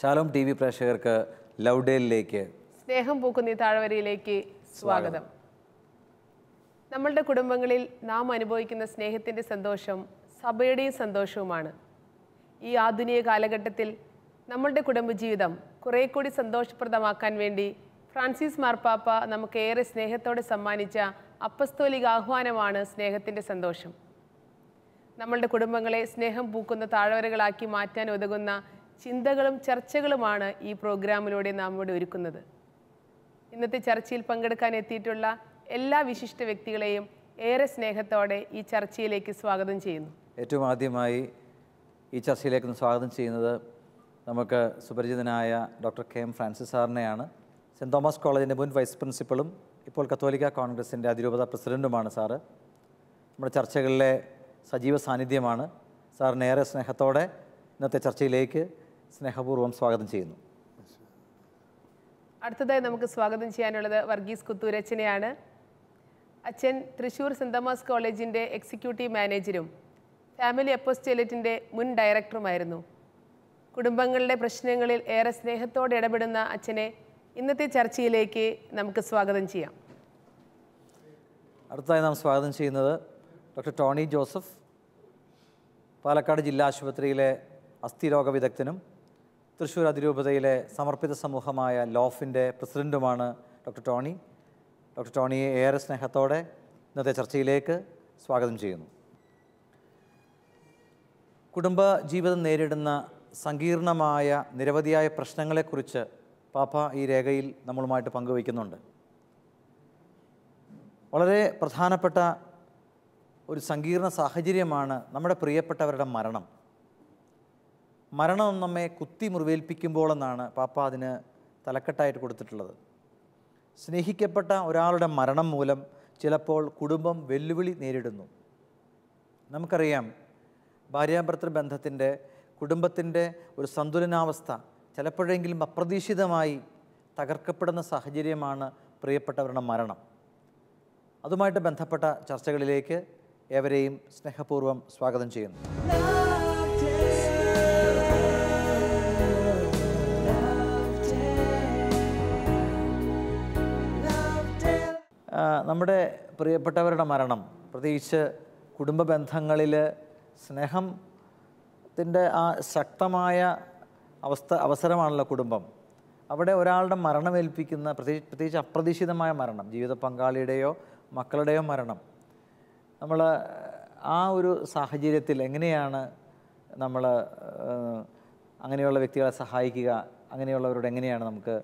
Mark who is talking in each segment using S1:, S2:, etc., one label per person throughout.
S1: Shalom T V പ്രേക്ഷകർക്ക് ലൗഡേലിലേക്ക്
S2: സ്നേഹം പൂക്കുന്ന ഈ താഴ്വരയിലേക്ക് സ്വാഗതം. നമ്മളുടെ കുടുംബങ്ങളിൽ നാം അനുഭവിക്കുന്ന സ്നേഹത്തിന്റെ സന്തോഷം സഭയുടെയും സന്തോഷവുമാണ്. ഈ ആധുനിക കാലഘട്ടത്തിൽ നമ്മളുടെ കുടുംബജീവിതം കുറേ കൂടി സന്തോഷപ്രദമാക്കാൻ വേണ്ടി ഫ്രാൻസിസ് മാർപ്പാപ്പ നമുക്ക് ഏറെ സ്നേഹത്തോടെ സമ്മാനിച്ച അപ്പസ്തോലിക ആഹ്വാനമാണ് സ്നേഹത്തിന്റെ സന്തോഷം. നമ്മളുടെ കുടുംബങ്ങളെ സ്നേഹം പൂക്കുന്ന താഴ്വരകളാക്കി മാറ്റാൻ ഉതകുന്ന ചിന്തകളും ചർച്ചകളുമാണ് ഈ പ്രോഗ്രാമിലൂടെ നാം ഇവിടെ ഒരുക്കുന്നത്. ഇന്നത്തെ ചർച്ചയിൽ പങ്കെടുക്കാൻ എത്തിയിട്ടുള്ള എല്ലാ വിശിഷ്ട വ്യക്തികളെയും ഏറെ സ്നേഹത്തോടെ ഈ ചർച്ചയിലേക്ക് സ്വാഗതം ചെയ്യുന്നു.
S1: ഏറ്റവും ആദ്യമായി ഈ ചർച്ചയിലേക്ക് സ്വാഗതം ചെയ്യുന്നത് നമുക്ക് സുപരിചിതനായ ഡോക്ടർ കെ എം ഫ്രാൻസിസ് സാറിനെയാണ്. സെന്റ് തോമസ് കോളേജിന്റെ മുൻ വൈസ് പ്രിൻസിപ്പളും ഇപ്പോൾ കത്തോലിക്ക കോൺഗ്രസിന്റെ അതിരൂപത പ്രസിഡന്റുമാണ് സാറ്. നമ്മുടെ ചർച്ചകളിലെ സജീവ സാന്നിധ്യമാണ് സാറിന് ഏറെ സ്നേഹത്തോടെ ഇന്നത്തെ ചർച്ചയിലേക്ക് സ്നേഹപൂർവം സ്വാഗതം ചെയ്യുന്നു.
S2: അടുത്തതായി നമുക്ക് സ്വാഗതം ചെയ്യാനുള്ളത് വർഗീസ് കുത്തൂരച്ചനെയാണ്. അച്ഛൻ തൃശൂർ സെന്റ് തോമസ് കോളേജിന്റെ എക്സിക്യൂട്ടീവ് മാനേജരും ഫാമിലി അപ്പോസ്റ്റേലറ്റിന്റെ മുൻ ഡയറക്ടറുമായിരുന്നു കുടുംബങ്ങളുടെ പ്രശ്നങ്ങളിൽ ഏറെ സ്നേഹത്തോടെ ഇടപെടുന്ന അച്ഛനെ ഇന്നത്തെ ചർച്ചയിലേക്ക് നമുക്ക് സ്വാഗതം ചെയ്യാം.
S1: അടുത്തതായി നാം സ്വാഗതം ചെയ്യുന്നത് ഡോക്ടർ ടോണി ജോസഫ് പാലക്കാട് ജില്ലാ ആശുപത്രിയിലെ അസ്ഥിരോഗ വിദഗ്ധനും തൃശ്ശൂർ അതിരൂപതയിലെ സമർപ്പിത സമൂഹമായ ലോഫിന്റെ പ്രസിഡന്റുമാണ് ഡോക്ടർ ടോണി. ഡോക്ടർ ടോണിയെ ഏറെ സ്നേഹത്തോടെ ഇന്നത്തെ ചർച്ചയിലേക്ക് സ്വാഗതം ചെയ്യുന്നു. കുടുംബ ജീവിതം നേരിടുന്ന സങ്കീർണമായ നിരവധിയായ പ്രശ്നങ്ങളെക്കുറിച്ച് പാപ്പ ഈ രേഖയിൽ നമ്മളുമായിട്ട് പങ്കുവയ്ക്കുന്നുണ്ട്. വളരെ പ്രധാനപ്പെട്ട ഒരു സങ്കീർണ സാഹചര്യമാണ് നമ്മുടെ പ്രിയപ്പെട്ടവരുടെ മരണം. മരണം നമ്മെ കുത്തി മുറിവേൽപ്പിക്കുമ്പോൾ എന്നാണ് പാപ്പ അതിന് തലക്കെട്ടായിട്ട് കൊടുത്തിട്ടുള്ളത്. സ്നേഹിക്കപ്പെട്ട ഒരാളുടെ മരണം മൂലം ചിലപ്പോൾ കുടുംബം വെല്ലുവിളി നേരിടുന്നു. നമുക്കറിയാം ഭാര്യാഭർത്തൃ ബന്ധത്തിന്റെ കുടുംബത്തിന്റെ ഒരു സന്തുലനാവസ്ഥ ചിലപ്പോഴെങ്കിലും അപ്രതീക്ഷിതമായി തകർക്കപ്പെടുന്ന സാഹചര്യമാണ് പ്രിയപ്പെട്ടവരുടെ മരണം. അതുമായിട്ട് ബന്ധപ്പെട്ട ചർച്ചകളിലേക്ക് ഏവരെയും സ്നേഹപൂർവം സ്വാഗതം ചെയ്യുന്നു. നമ്മുടെ പ്രിയപ്പെട്ടവരുടെ മരണം പ്രത്യേകിച്ച് കുടുംബ ബന്ധങ്ങളിൽ സ്നേഹത്തിന്റെ ആ ശക്തമായ അവസ്ഥ അവസരമാണല്ലോ കുടുംബം. അവിടെ ഒരാളുടെ മരണമേൽപ്പിക്കുന്ന പ്രത്യേകിച്ച് പ്രത്യേകിച്ച് അപ്രതീക്ഷിതമായ മരണം ജീവിത പങ്കാളിയുടെയോ മക്കളുടെയോ മരണം. നമ്മൾ ആ ഒരു സാഹചര്യത്തിൽ എങ്ങനെയാണ് നമ്മൾ അങ്ങനെയുള്ള വ്യക്തികളെ സഹായിക്കുക അങ്ങനെയുള്ളവരോട് എങ്ങനെയാണ് നമുക്ക്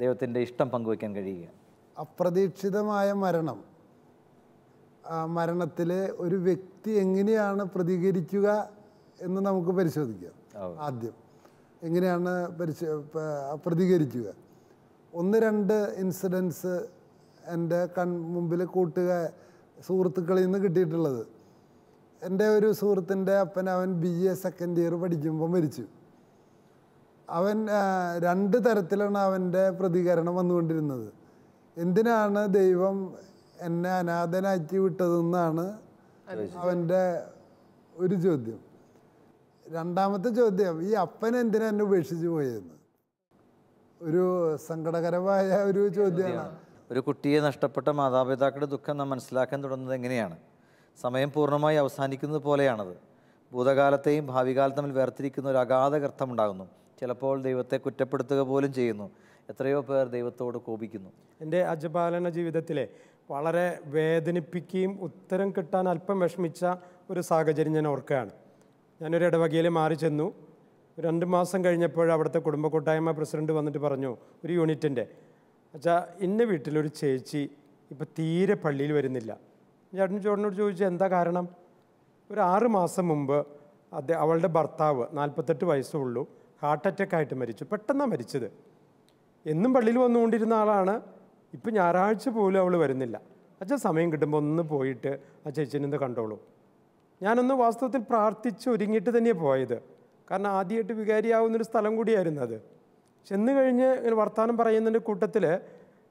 S1: ദൈവത്തിന്റെ ഇഷ്ടം പങ്കുവയ്ക്കാൻ കഴിയുക?
S3: അപ്രതീക്ഷിതമായ മരണം. ആ മരണത്തിൽ ഒരു വ്യക്തി എങ്ങനെയാണ് പ്രതികരിക്കുക എന്ന് നമുക്ക് പരിശോധിക്കാം. ആദ്യം എങ്ങനെയാണ് പരിശോ പ്രതികരിക്കുക. ഒന്ന് രണ്ട് ഇൻസിഡൻസ് എന്റെ കൺ മുമ്പിൽ കൂട്ടുക സുഹൃത്തുക്കളിൽ നിന്ന് കിട്ടിയിട്ടുള്ളത്. എന്റെ ഒരു സുഹൃത്തിന്റെ അപ്പൻ അവൻ ബി എ സെക്കൻഡ് ഇയർ പഠിക്കുമ്പോൾ മരിച്ചു. അവൻ രണ്ട് തരത്തിലാണ് അവന്റെ പ്രതികരണം വന്നുകൊണ്ടിരുന്നത്. എന്തിനാണ് ദൈവം എന്നെ അനാഥനാക്കി വിട്ടതെന്നാണ് അവന്റെ ഒരു ചോദ്യം. രണ്ടാമത്തെ ചോദ്യം ഈ അപ്പൻ എന്തിനാ എന്നെ ഉപേക്ഷിച്ച് പോയെന്ന്? ഒരു സങ്കടകരമായ ഒരു ചോദ്യമാണ്.
S1: ഒരു കുട്ടിയെ നഷ്ടപ്പെട്ട മാതാപിതാക്കളുടെ ദുഃഖം നാം മനസ്സിലാക്കാൻ തുടങ്ങുന്നത് എങ്ങനെയാണ്? സമയം പൂർണമായി അവസാനിക്കുന്നത് പോലെയാണത്. ഭൂതകാലത്തെയും ഭാവികാലത്തും കാലം തമ്മിൽ വേർതിരിക്കുന്ന ഒരു അഗാധ ഉണ്ടാകുന്നു. ചിലപ്പോൾ ദൈവത്തെ കുറ്റപ്പെടുത്തുക പോലും ചെയ്യുന്നു. എത്രയോ പേർ ദൈവത്തോട് കോപിക്കുന്നു.
S4: എന്റെ അജപാലന ജീവിതത്തിലെ വളരെ വേദനിപ്പിക്കുകയും ഉത്തരം കിട്ടാൻ അല്പം വിഷമിച്ച ഒരു സാഹചര്യം ഞാൻ ഓർക്കുകയാണ്. ഞാനൊരു ഇടവകയിൽ മാറി ചെന്നു. രണ്ട് മാസം കഴിഞ്ഞപ്പോൾ അവിടുത്തെ കുടുംബ കൂട്ടായ്മ പ്രസിഡന്റ് വന്നിട്ട് പറഞ്ഞു ഒരു യൂണിറ്റിന്റെ. അച്ഛാ ഇന്ന വീട്ടിലൊരു ചേച്ചി ഇപ്പം തീരെ പള്ളിയിൽ വരുന്നില്ല. ചേട്ടൻ ചോട്ടനോട് ചോദിച്ചു എന്താ കാരണം? ഒരു ആറ് മാസം മുമ്പ് അത് അവളുടെ ഭർത്താവ് നാൽപ്പത്തെട്ട് വയസ്സുള്ളൂ ഹാർട്ട് അറ്റാക്ക് ആയിട്ട് മരിച്ചു. പെട്ടെന്നാണ് മരിച്ചത്. എന്നും പള്ളിയിൽ വന്നുകൊണ്ടിരുന്ന ആളാണ്. ഇപ്പം ഞായറാഴ്ച പോലും അവൾ വരുന്നില്ല. അച്ഛൻ സമയം കിട്ടുമ്പോൾ ഒന്ന് പോയിട്ട് ആ ചേച്ചിനെ ഒന്ന് കണ്ടോളൂ. ഞാനൊന്ന് വാസ്തവത്തിൽ പ്രാർത്ഥിച്ച് ഒരുങ്ങിയിട്ട് തന്നെയാണ് പോയത്. കാരണം ആദ്യമായിട്ട് വികാരിയാവുന്നൊരു സ്ഥലം കൂടിയായിരുന്നു അത്. ചെന്ന് കഴിഞ്ഞ് ഇങ്ങനെ വർത്തമാനം പറയുന്നതിന്റെ കൂട്ടത്തിൽ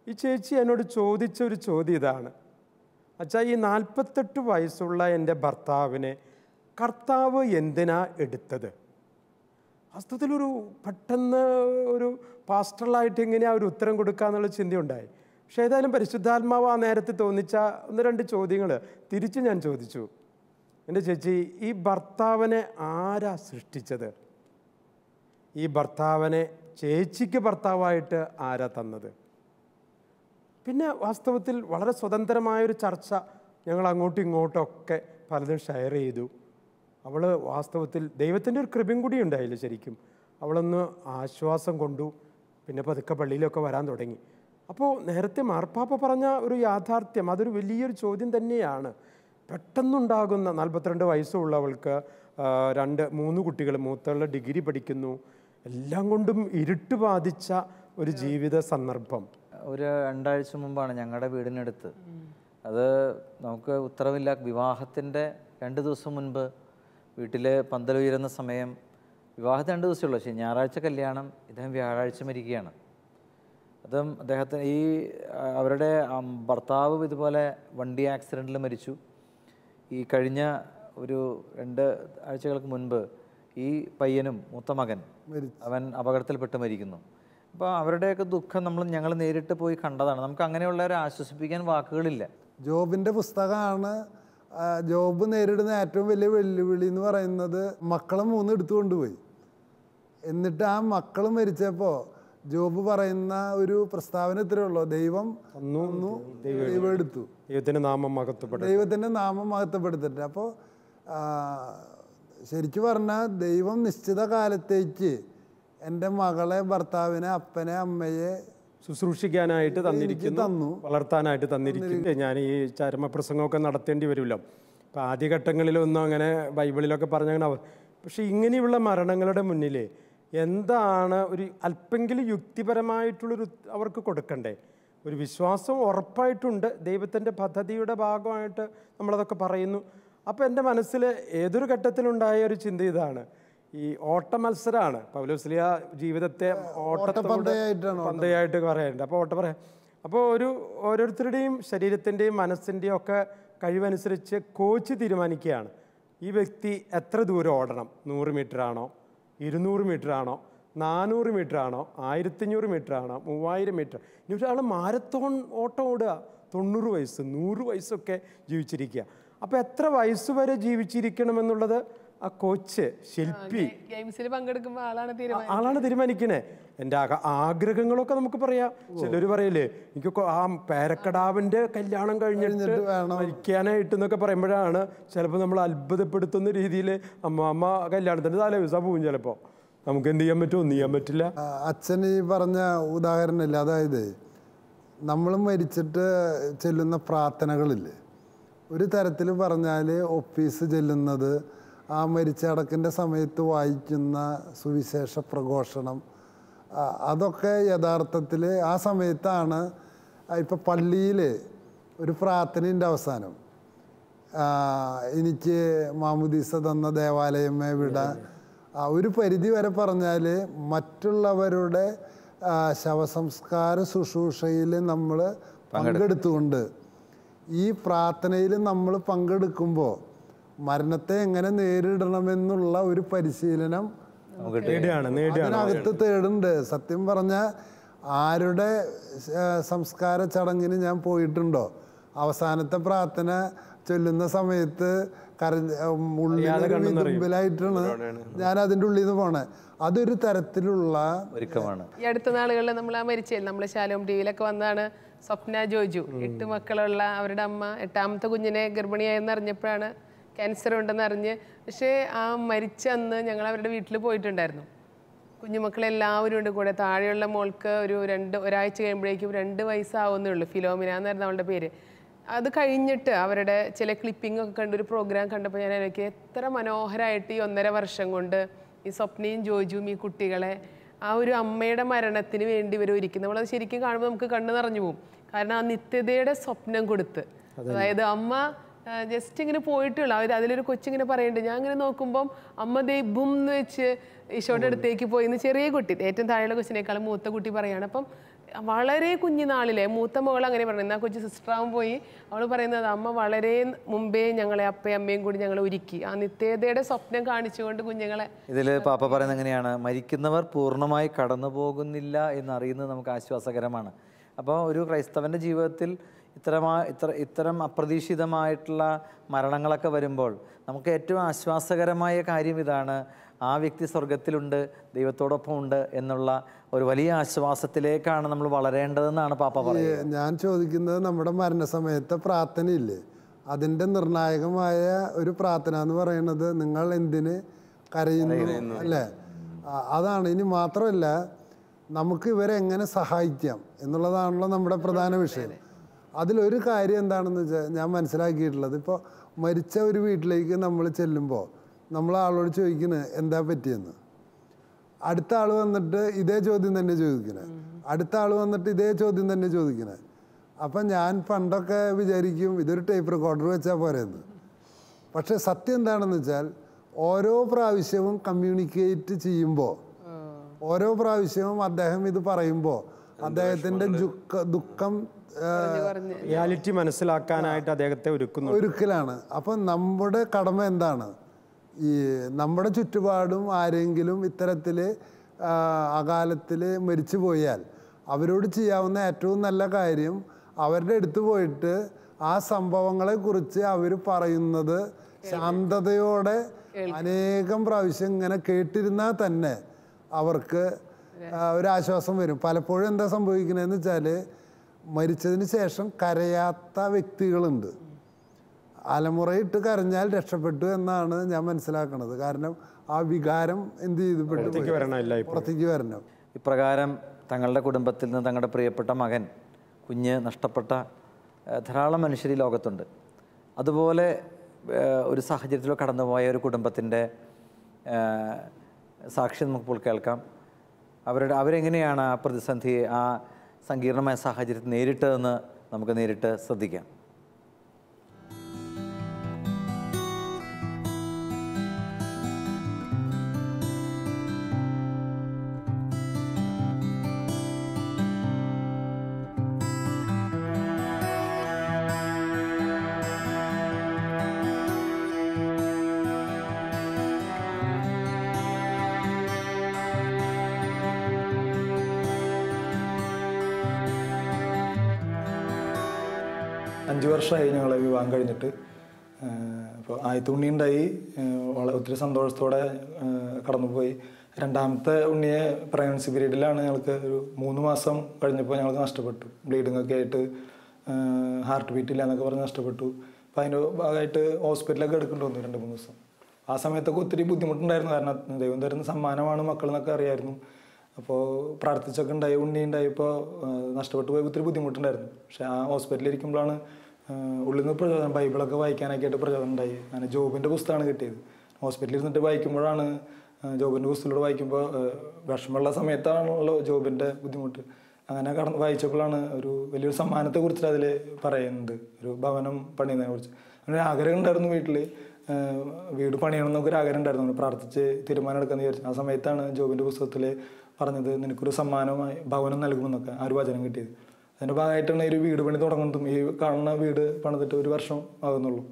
S4: ഈ ചേച്ചി എന്നോട് ചോദിച്ച ഒരു ചോദ്യം ഇതാണ്. അച്ഛാ ഈ നാൽപ്പത്തെട്ട് വയസ്സുള്ള എന്റെ ഭർത്താവിനെ കർത്താവ് എന്തിനാ എടുത്തത്? വാസ്തവത്തിലൊരു പെട്ടെന്ന് ഒരു പാസ്റ്ററലായിട്ട് എങ്ങനെയാ ഒരു ഉത്തരം കൊടുക്കുക എന്നുള്ള ചിന്തയുണ്ടായി. പക്ഷേ ഏതായാലും പരിശുദ്ധാത്മാവ് ആ നേരത്തെ തോന്നിച്ച ഒന്ന് രണ്ട് ചോദ്യങ്ങൾ തിരിച്ച് ഞാൻ ചോദിച്ചു. എന്റെ ചേച്ചി ഈ ഭർത്താവിനെ ആരാ സൃഷ്ടിച്ചത്? ഈ ഭർത്താവിനെ ചേച്ചിക്ക് ഭർത്താവായിട്ട് ആരാ തന്നത്? പിന്നെ വാസ്തവത്തിൽ വളരെ സ്വതന്ത്രമായൊരു ചർച്ച ഞങ്ങൾ അങ്ങോട്ടും ഇങ്ങോട്ടും ഒക്കെ പലതും ഷെയർ ചെയ്തു. അവൾ വാസ്തവത്തിൽ ദൈവത്തിന്റെ ഒരു കൃപയും കൂടി ഉണ്ടായില്ല ശരിക്കും. അവളൊന്ന് ആശ്വാസം കൊണ്ടു പിന്നെ പതുക്കെ പള്ളിയിലൊക്കെ വരാൻ തുടങ്ങി. അപ്പോൾ നേരത്തെ മാർപ്പാപ്പ പറഞ്ഞ ഒരു യാഥാർത്ഥ്യം അതൊരു വലിയൊരു ചോദ്യം തന്നെയാണ്. പെട്ടെന്നുണ്ടാകുന്ന നാൽപ്പത്തിരണ്ട് വയസ്സുള്ളവൾക്ക് രണ്ട് മൂന്ന് കുട്ടികൾ മൂത്തവളുടെ ഡിഗ്രി പഠിക്കുന്നു എല്ലാം കൊണ്ടും ഇരുട്ട് ബാധിച്ച ഒരു ജീവിത സന്ദർഭം.
S1: ഒരു രണ്ടാഴ്ച മുമ്പാണ് ഞങ്ങളുടെ വീടിനടുത്ത്. അത് നമുക്ക് ഉത്തരവില്ല. വിവാഹത്തിന്റെ രണ്ട് ദിവസം മുൻപ് വീട്ടിൽ പന്തൽ ഉയരുന്ന സമയം വിവാഹത്തിന് രണ്ട് ദിവസമുള്ളൂ പക്ഷേ ഞായറാഴ്ച കല്യാണം ഇദ്ദേഹം വ്യാഴാഴ്ച മരിക്കുകയാണ്. അതും അദ്ദേഹത്തിന് ഈ അവരുടെ ഭർത്താവ് ഇതുപോലെ വണ്ടി ആക്സിഡന്റിൽ മരിച്ചു. ഈ കഴിഞ്ഞ ഒരു രണ്ട് ആഴ്ചകൾക്ക് മുൻപ് ഈ പയ്യനും മൂത്ത മകൻ അവൻ അപകടത്തിൽപ്പെട്ട് മരിക്കുന്നു. അപ്പോൾ അവരുടെയൊക്കെ ദുഃഖം നമ്മൾ ഞങ്ങൾ നേരിട്ട് പോയി കണ്ടതാണ്. നമുക്ക് അങ്ങനെയുള്ളവരെ ആശ്വസിപ്പിക്കാൻ വാക്കുകളില്ല.
S3: ജോബിന്റെ പുസ്തകമാണ് ജോബ് നേരിടുന്ന ഏറ്റവും വലിയ വെല്ലുവിളി എന്ന് പറയുന്നത് മക്കളെ മൂന്ന് എടുത്തു കൊണ്ടുപോയി. എന്നിട്ട് ആ മക്കൾ മരിച്ചപ്പോൾ ജോബ് പറയുന്ന ഒരു പ്രസ്താവന ഇത്രയേ ഉള്ളൂ. ദൈവം ഒന്നു ദൈവം എടുത്തു.
S4: ദൈവത്തിന്റെ നാമം മഹത്വപ്പെടും
S3: ദൈവത്തിന്റെ നാമം മഹത്വപ്പെടുത്തിട്ട്. അപ്പോൾ ശരിക്കു പറഞ്ഞാൽ ദൈവം നിശ്ചിത കാലത്തേക്ക് എന്റെ മകളെ ഭർത്താവിനെ അപ്പനെ അമ്മയെ
S4: ശുശ്രൂഷിക്കാനായിട്ട് തന്നിരിക്കുന്നു
S3: തന്നു.
S4: വളർത്താനായിട്ട് തന്നിരിക്കുന്നു. ഞാൻ ഈ ചരമപ്രസംഗമൊക്കെ നടത്തേണ്ടി വരുമല്ലോ. അപ്പം ആദ്യഘട്ടങ്ങളിലൊന്നും അങ്ങനെ ബൈബിളിലൊക്കെ പറഞ്ഞങ്ങനെ പക്ഷേ പക്ഷെ ഇങ്ങനെയുള്ള മരണങ്ങളുടെ മുന്നിൽ എന്താണ് ഒരു അല്പെങ്കിലും യുക്തിപരമായിട്ടുള്ളൊരു അവർക്ക് കൊടുക്കണ്ടേ? ഒരു വിശ്വാസം ഉറപ്പായിട്ടുണ്ട്. ദൈവത്തിന്റെ പദ്ധതിയുടെ ഭാഗമായിട്ട് നമ്മളതൊക്കെ പറയുന്നു. അപ്പോൾ എന്റെ മനസ്സിൽ ഏതൊരു ഘട്ടത്തിലുണ്ടായ ഒരു ചിന്ത ഇതാണ്. ഈ ഓട്ട മത്സരമാണ് പൗലോസ്ലിയ ജീവിതത്തെ ഓട്ടത്തോട് പന്തയായിട്ട് പറയാറുണ്ട് അപ്പോൾ ഓട്ട പറയാം. അപ്പോൾ ഒരു ഓരോരുത്തരുടെയും ശരീരത്തിന്റെയും മനസ്സിന്റെയും ഒക്കെ കഴിവനുസരിച്ച് കോച്ച് തീരുമാനിക്കുകയാണ്. ഈ വ്യക്തി എത്ര ദൂരം ഓടണം? നൂറ് മീറ്റർ ആണോ? ഇരുന്നൂറ് മീറ്റർ ആണോ? നാനൂറ് മീറ്റർ ആണോ? ആയിരത്തഞ്ഞൂറ് മീറ്റർ ആണോ? മൂവായിരം മീറ്റർ ഇനി ഒരാൾ മാരത്തോൺ ഓട്ടം ഓടുക. തൊണ്ണൂറ് വയസ്സ് നൂറ് വയസ്സൊക്കെ ജീവിച്ചിരിക്കുക. അപ്പോൾ എത്ര വയസ്സ് വരെ ജീവിച്ചിരിക്കണമെന്നുള്ളത് ആ കോച്ച് ശില്പി.
S2: ഗെയിംസിൽ പങ്കെടുക്കുമ്പോൾ ആളാണ്
S4: ആളാണ് തീരുമാനിക്കണേ. എന്റെ ആ ആഗ്രഹങ്ങളൊക്കെ നമുക്ക് പറയാം. ചിലർ പറയല്ലേ എനിക്ക് ആ പേരക്കടാവിന്റെ കല്യാണം കഴിഞ്ഞിട്ട് മരിക്കാനായിട്ട് എന്നൊക്കെ പറയുമ്പോഴാണ് ചിലപ്പോൾ നമ്മൾ അത്ഭുതപ്പെടുത്തുന്ന രീതിയിൽ അമ്മ അമ്മ കല്യാണത്തിന്റെ തലേ ദിവസം പോവും ചിലപ്പോൾ നമുക്ക് എന്ത് ചെയ്യാൻ പറ്റുമോ ഒന്നും ചെയ്യാൻ പറ്റില്ല.
S3: അച്ഛൻ ഈ പറഞ്ഞ ഉദാഹരണമില്ല. അതായത് നമ്മൾ മരിച്ചിട്ട് ചെല്ലുന്ന പ്രാർത്ഥനകളില്ലേ? ഒരു തരത്തിൽ പറഞ്ഞാൽ ഓഫീസ് ചെല്ലുന്നത് ആ മരിച്ചടക്കിന്റെ സമയത്ത് വായിക്കുന്ന സുവിശേഷ പ്രഘോഷണം. അതൊക്കെ യഥാർത്ഥത്തിൽ ആ സമയത്താണ് ഇപ്പം പള്ളിയിൽ ഒരു പ്രാർത്ഥനയുടെ അവസാനം. എനിക്ക് മാമുദീസ തന്ന ദേവാലയമേ വിട. ആ, ഒരു പരിധി വരെ പറഞ്ഞാൽ മറ്റുള്ളവരുടെ ശവസംസ്കാര ശുശ്രൂഷയിൽ നമ്മൾ പങ്കെടുത്തുകൊണ്ട് ഈ പ്രാർത്ഥനയിൽ നമ്മൾ പങ്കെടുക്കുമ്പോൾ മരണത്തെ എങ്ങനെ നേരിടണമെന്നുള്ള ഒരു പരിശീലനം അതിനകത്ത് തേടുണ്ട്. സത്യം പറഞ്ഞ ആരുടെ സംസ്കാര ചടങ്ങിന് ഞാൻ പോയിട്ടുണ്ടോ? അവസാനത്തെ പ്രാർത്ഥന ചൊല്ലുന്ന സമയത്ത് കര ഉം, മുമ്പിലായിട്ടാണ് ഞാൻ അതിന്റെ ഉള്ളിൽ നിന്ന് പോണേ. അതൊരു തരത്തിലുള്ള
S1: ഒരുക്കമാണ്.
S2: ഈ അടുത്ത നാളുകളിൽ നമ്മൾ ആ മരിച്ചേ നമ്മൾ ശാലോം ടി വിയിലൊക്കെ വന്നാണ് സ്വപ്ന ജോജു. എട്ട് മക്കളുള്ള അവരുടെ അമ്മ എട്ടാമത്തെ കുഞ്ഞിനെ ഗർഭിണിയായെന്ന് അറിഞ്ഞപ്പോഴാണ് ക്യാൻസർ ഉണ്ടെന്ന് അറിഞ്ഞ് പക്ഷേ ആ മരിച്ച അന്ന് ഞങ്ങൾ അവരുടെ വീട്ടിൽ പോയിട്ടുണ്ടായിരുന്നു. കുഞ്ഞുമക്കളെല്ലാവരും ഉണ്ട് കൂടെ. താഴെയുള്ള മോൾക്ക് ഒരു രണ്ട് ഒരാഴ്ച കഴിയുമ്പോഴേക്കും രണ്ട് വയസ്സാവുന്നേ ഉള്ളൂ. ഫിലോമിന എന്നായിരുന്നു അവളുടെ പേര്. അത് കഴിഞ്ഞിട്ട് അവരുടെ ചില ക്ലിപ്പിംഗ് ഒക്കെ കണ്ട് ഒരു പ്രോഗ്രാം കണ്ടപ്പോൾ ഞാൻ എനിക്ക് എത്ര മനോഹരമായിട്ട് ഈ ഒന്നര വർഷം കൊണ്ട് ഈ സ്വപ്നയും ജോജുവും ഈ കുട്ടികളെ ആ ഒരു അമ്മയുടെ മരണത്തിന് വേണ്ടി ഇവർ ഒരുക്കും. നമ്മളത് ശരിക്കും കാണുമ്പോൾ നമുക്ക് കണ്ണു നിറഞ്ഞു പോകും. കാരണം ആ നിത്യതയുടെ സ്വപ്നം കൊടുത്ത്. അതായത് അമ്മ ജസ്റ്റ് ഇങ്ങനെ പോയിട്ടുള്ള. അവർ അതിലൊരു കൊച്ചിങ്ങനെ പറയുന്നുണ്ട് ഞാൻ ഇങ്ങനെ നോക്കുമ്പം അമ്മ ദേ ബും എന്ന് വെച്ച് ഈശോയുടെ അടുത്തേക്ക് പോയി. എന്ന് ചെറിയ കുട്ടി ഏറ്റവും താഴെയുള്ള കൊച്ചിനേക്കാളും മൂത്ത കുട്ടി പറയാണ്. അപ്പം വളരെ കുഞ്ഞുനാളിലെ മൂത്ത മകൾ അങ്ങനെ പറഞ്ഞു. എന്നാൽ കൊച്ചു സിസ്റ്ററാവും പോയി. അവൾ പറയുന്നത് അമ്മ വളരെ മുമ്പേ ഞങ്ങളെ അപ്പയും അമ്മയും കൂടി ഞങ്ങളെ ഒരുക്കി. ആ നിത്യതയുടെ സ്വപ്നം കാണിച്ചുകൊണ്ട് കുഞ്ഞുങ്ങളെ
S1: ഇതിൽ പാപ്പ പറയുന്നത് എങ്ങനെയാണ്? മരിക്കുന്നവർ പൂർണമായി കടന്നു പോകുന്നില്ല എന്നറിയുന്നത് നമുക്ക് ആശ്വാസകരമാണ്. അപ്പോൾ ഒരു ക്രൈസ്തവന്റെ ജീവിതത്തിൽ ഇത്തരമാ ഇത്ര ഇത്തരം അപ്രതീക്ഷിതമായിട്ടുള്ള മരണങ്ങളൊക്കെ വരുമ്പോൾ നമുക്ക് ഏറ്റവും ആശ്വാസകരമായ കാര്യം ഇതാണ് ആ വ്യക്തി സ്വർഗത്തിലുണ്ട് ദൈവത്തോടൊപ്പം ഉണ്ട് എന്നുള്ള ഒരു വലിയ ആശ്വാസത്തിലേക്കാണ് നമ്മൾ വളരേണ്ടതെന്നാണ് പാപ്പ പറയുന്നത്.
S3: ഞാൻ ചോദിക്കുന്നത് നമ്മുടെ മരണസമയത്തെ പ്രാർത്ഥനയില്ലേ? അതിന്റെ നിർണായകമായ ഒരു പ്രാർത്ഥന എന്ന് പറയുന്നത് നിങ്ങൾ എന്തിന് കരയുന്നു അല്ലേ? അതാണ്. ഇനി മാത്രമല്ല നമുക്ക് ഇവരെ എങ്ങനെ സഹായിക്കാം എന്നുള്ളതാണല്ലോ നമ്മുടെ പ്രധാന വിഷയം. അതിലൊരു കാര്യം എന്താണെന്ന് വെച്ചാൽ ഞാൻ മനസ്സിലാക്കിയിട്ടുള്ളത്. ഇപ്പോൾ മരിച്ച ഒരു വീട്ടിലേക്ക് നമ്മൾ ചെല്ലുമ്പോൾ നമ്മൾ ആളോട് ചോദിക്കുന്നത് എന്താ പറ്റിയെന്ന്? അടുത്ത ആൾ വന്നിട്ട് ഇതേ ചോദ്യം തന്നെ ചോദിക്കണേ. അടുത്ത ആൾ വന്നിട്ട് ഇതേ ചോദ്യം തന്നെ ചോദിക്കണേ. അപ്പം ഞാൻ പണ്ടൊക്കെ വിചാരിക്കും ഇതൊരു ടൈപ്പ് റെക്കോർഡർ വെച്ചാൽ പോരെന്ന്. പക്ഷേ സത്യം എന്താണെന്ന് വെച്ചാൽ ഓരോ പ്രാവശ്യവും കമ്മ്യൂണിക്കേറ്റ് ചെയ്യുമ്പോൾ ഓരോ പ്രാവശ്യവും അദ്ദേഹം ഇത് പറയുമ്പോൾ അദ്ദേഹത്തിന്റെ ദുഃഖ
S4: റിയാലിറ്റി മനസ്സിലാക്കാനായിട്ട് അദ്ദേഹത്തെ ഒരുക്കുന്നു
S3: ഒരുക്കലാണ്. അപ്പം നമ്മുടെ കടമ എന്താണ്? ഈ നമ്മുടെ ചുറ്റുപാടും ആരെങ്കിലും ഇത്തരത്തിൽ അകാലത്തിൽ മരിച്ചു പോയാൽ അവരോട് ചെയ്യാവുന്ന ഏറ്റവും നല്ല കാര്യം അവരുടെ അടുത്ത് പോയിട്ട് ആ സംഭവങ്ങളെക്കുറിച്ച് അവർ പറയുന്നത് ശാന്തതയോടെ അനേകം പ്രാവശ്യം ഇങ്ങനെ കേട്ടിരുന്നാൽ തന്നെ അവർക്ക് ഒരാശ്വാസം ഒരു ആശ്വാസം വരും. പലപ്പോഴും എന്താ സംഭവിക്കുന്നതെന്ന് വെച്ചാൽ മരിച്ചതിന് ശേഷം കരയാത്ത വ്യക്തികളുണ്ട്. അലമുറയിട്ട് കരഞ്ഞാൽ രക്ഷപ്പെട്ടു എന്നാണ് ഞാൻ മനസ്സിലാക്കുന്നത് കാരണം ആ വികാരം എന്ത് ചെയ്തു? പുറത്തേക്ക് വരണം
S1: ഇപ്രകാരം തങ്ങളുടെ കുടുംബത്തിൽ നിന്ന് തങ്ങളുടെ പ്രിയപ്പെട്ട മകൻ കുഞ്ഞ് നഷ്ടപ്പെട്ട ധാരാളം മനുഷ്യർ ഈ ലോകത്തുണ്ട്. അതുപോലെ ഒരു സാഹചര്യത്തിൽ കടന്നുപോയ ഒരു കുടുംബത്തിന്റെ സാക്ഷി നമുക്കിപ്പോൾ കേൾക്കാം. അവരുടെ അവരെങ്ങനെയാണ് ആ പ്രതിസന്ധിയെ ആ സങ്കീർണമായ സാഹചര്യത്തെ നേരിട്ടതെന്ന് നമുക്ക് നേരിട്ട് ശ്രദ്ധിക്കാം.
S5: അഞ്ച് വർഷമായി ഞങ്ങളെ വിവാഹം കഴിഞ്ഞിട്ട് അപ്പോൾ ആദ്യത്തെ ഉണ്ടായി. വളരെ ഒത്തിരി സന്തോഷത്തോടെ കടന്നുപോയി. രണ്ടാമത്തെ ഉണ്ണിയെ പ്രഗ്നൻസി പീരീഡിലാണ് ഞങ്ങൾക്ക് ഒരു മൂന്ന് മാസം കഴിഞ്ഞപ്പോൾ ഞങ്ങൾക്ക് നഷ്ടപ്പെട്ടു. ബ്ലീഡിംഗ് ഒക്കെ ആയിട്ട് ഹാർട്ട് ബീറ്റ് ഇല്ല എന്നൊക്കെ പറഞ്ഞ് നഷ്ടപ്പെട്ടു. അപ്പോൾ അതിന്റെ ഭാഗമായിട്ട് ഹോസ്പിറ്റലൊക്കെ എടുക്കേണ്ടി വന്നു രണ്ട് മൂന്ന് ദിവസം. ആ സമയത്തൊക്കെ ഒത്തിരി ബുദ്ധിമുട്ടുണ്ടായിരുന്നു. കാരണം ദൈവം തരുന്ന സമ്മാനമാണ് മക്കൾ എന്നൊക്കെ അറിയായിരുന്നു. അപ്പോൾ പ്രാർത്ഥിച്ചൊക്കെ ഉണ്ടായി. ഉണ്ണി ഉണ്ടായപ്പോൾ നഷ്ടപ്പെട്ടു പോയി ഒത്തിരി ബുദ്ധിമുട്ടുണ്ടായിരുന്നു. പക്ഷേ ആ ഹോസ്പിറ്റലിൽ ഇരിക്കുമ്പോഴാണ് ഉള്ളിൽ നിന്ന് പ്രചോദനം ബൈബിളൊക്കെ വായിക്കാനൊക്കെ ആയിട്ട് പ്രചോദനം ഉണ്ടായി. അങ്ങനെ ജോബിന്റെ പുസ്തകമാണ് കിട്ടിയത്. ഹോസ്പിറ്റലിൽ ഇരുന്നിട്ട് വായിക്കുമ്പോഴാണ് ജോബിന്റെ പുസ്തകത്തിലൂടെ വായിക്കുമ്പോൾ വിഷമമുള്ള സമയത്താണല്ലോ ജോബിന്റെ ബുദ്ധിമുട്ട്. അങ്ങനെ കടന്ന് വായിച്ചപ്പോഴാണ് ഒരു വലിയൊരു സമ്മാനത്തെ കുറിച്ചിട്ട് അതിൽ പറയുന്നത്. ഒരു ഭവനം പണിയുന്നതിനെ കുറിച്ച് അങ്ങനെ ആഗ്രഹം ഉണ്ടായിരുന്നു വീട്ടിൽ വീട് പണിയണം എന്നൊക്കെ ഒരു ആഗ്രഹം ഉണ്ടായിരുന്നു. പ്രാർത്ഥിച്ച് തീരുമാനം എടുക്കാമെന്ന് വിചാരിച്ചു. ആ സമയത്താണ് ജോബിന്റെ പുസ്തകത്തിൽ പറഞ്ഞത് നിനക്കൊരു സമ്മാനമായി ഭവനം നൽകുമെന്നൊക്കെ. ആ ഒരു വചനം കിട്ടിയത്. അതിന്റെ ഭാഗമായിട്ടാണ് ഒരു വീട് പണി തുടങ്ങുന്നതും. ഈ കാണുന്ന വീട് പണിതിട്ട് ഒരു വർഷം ആകുന്നുള്ളൂ.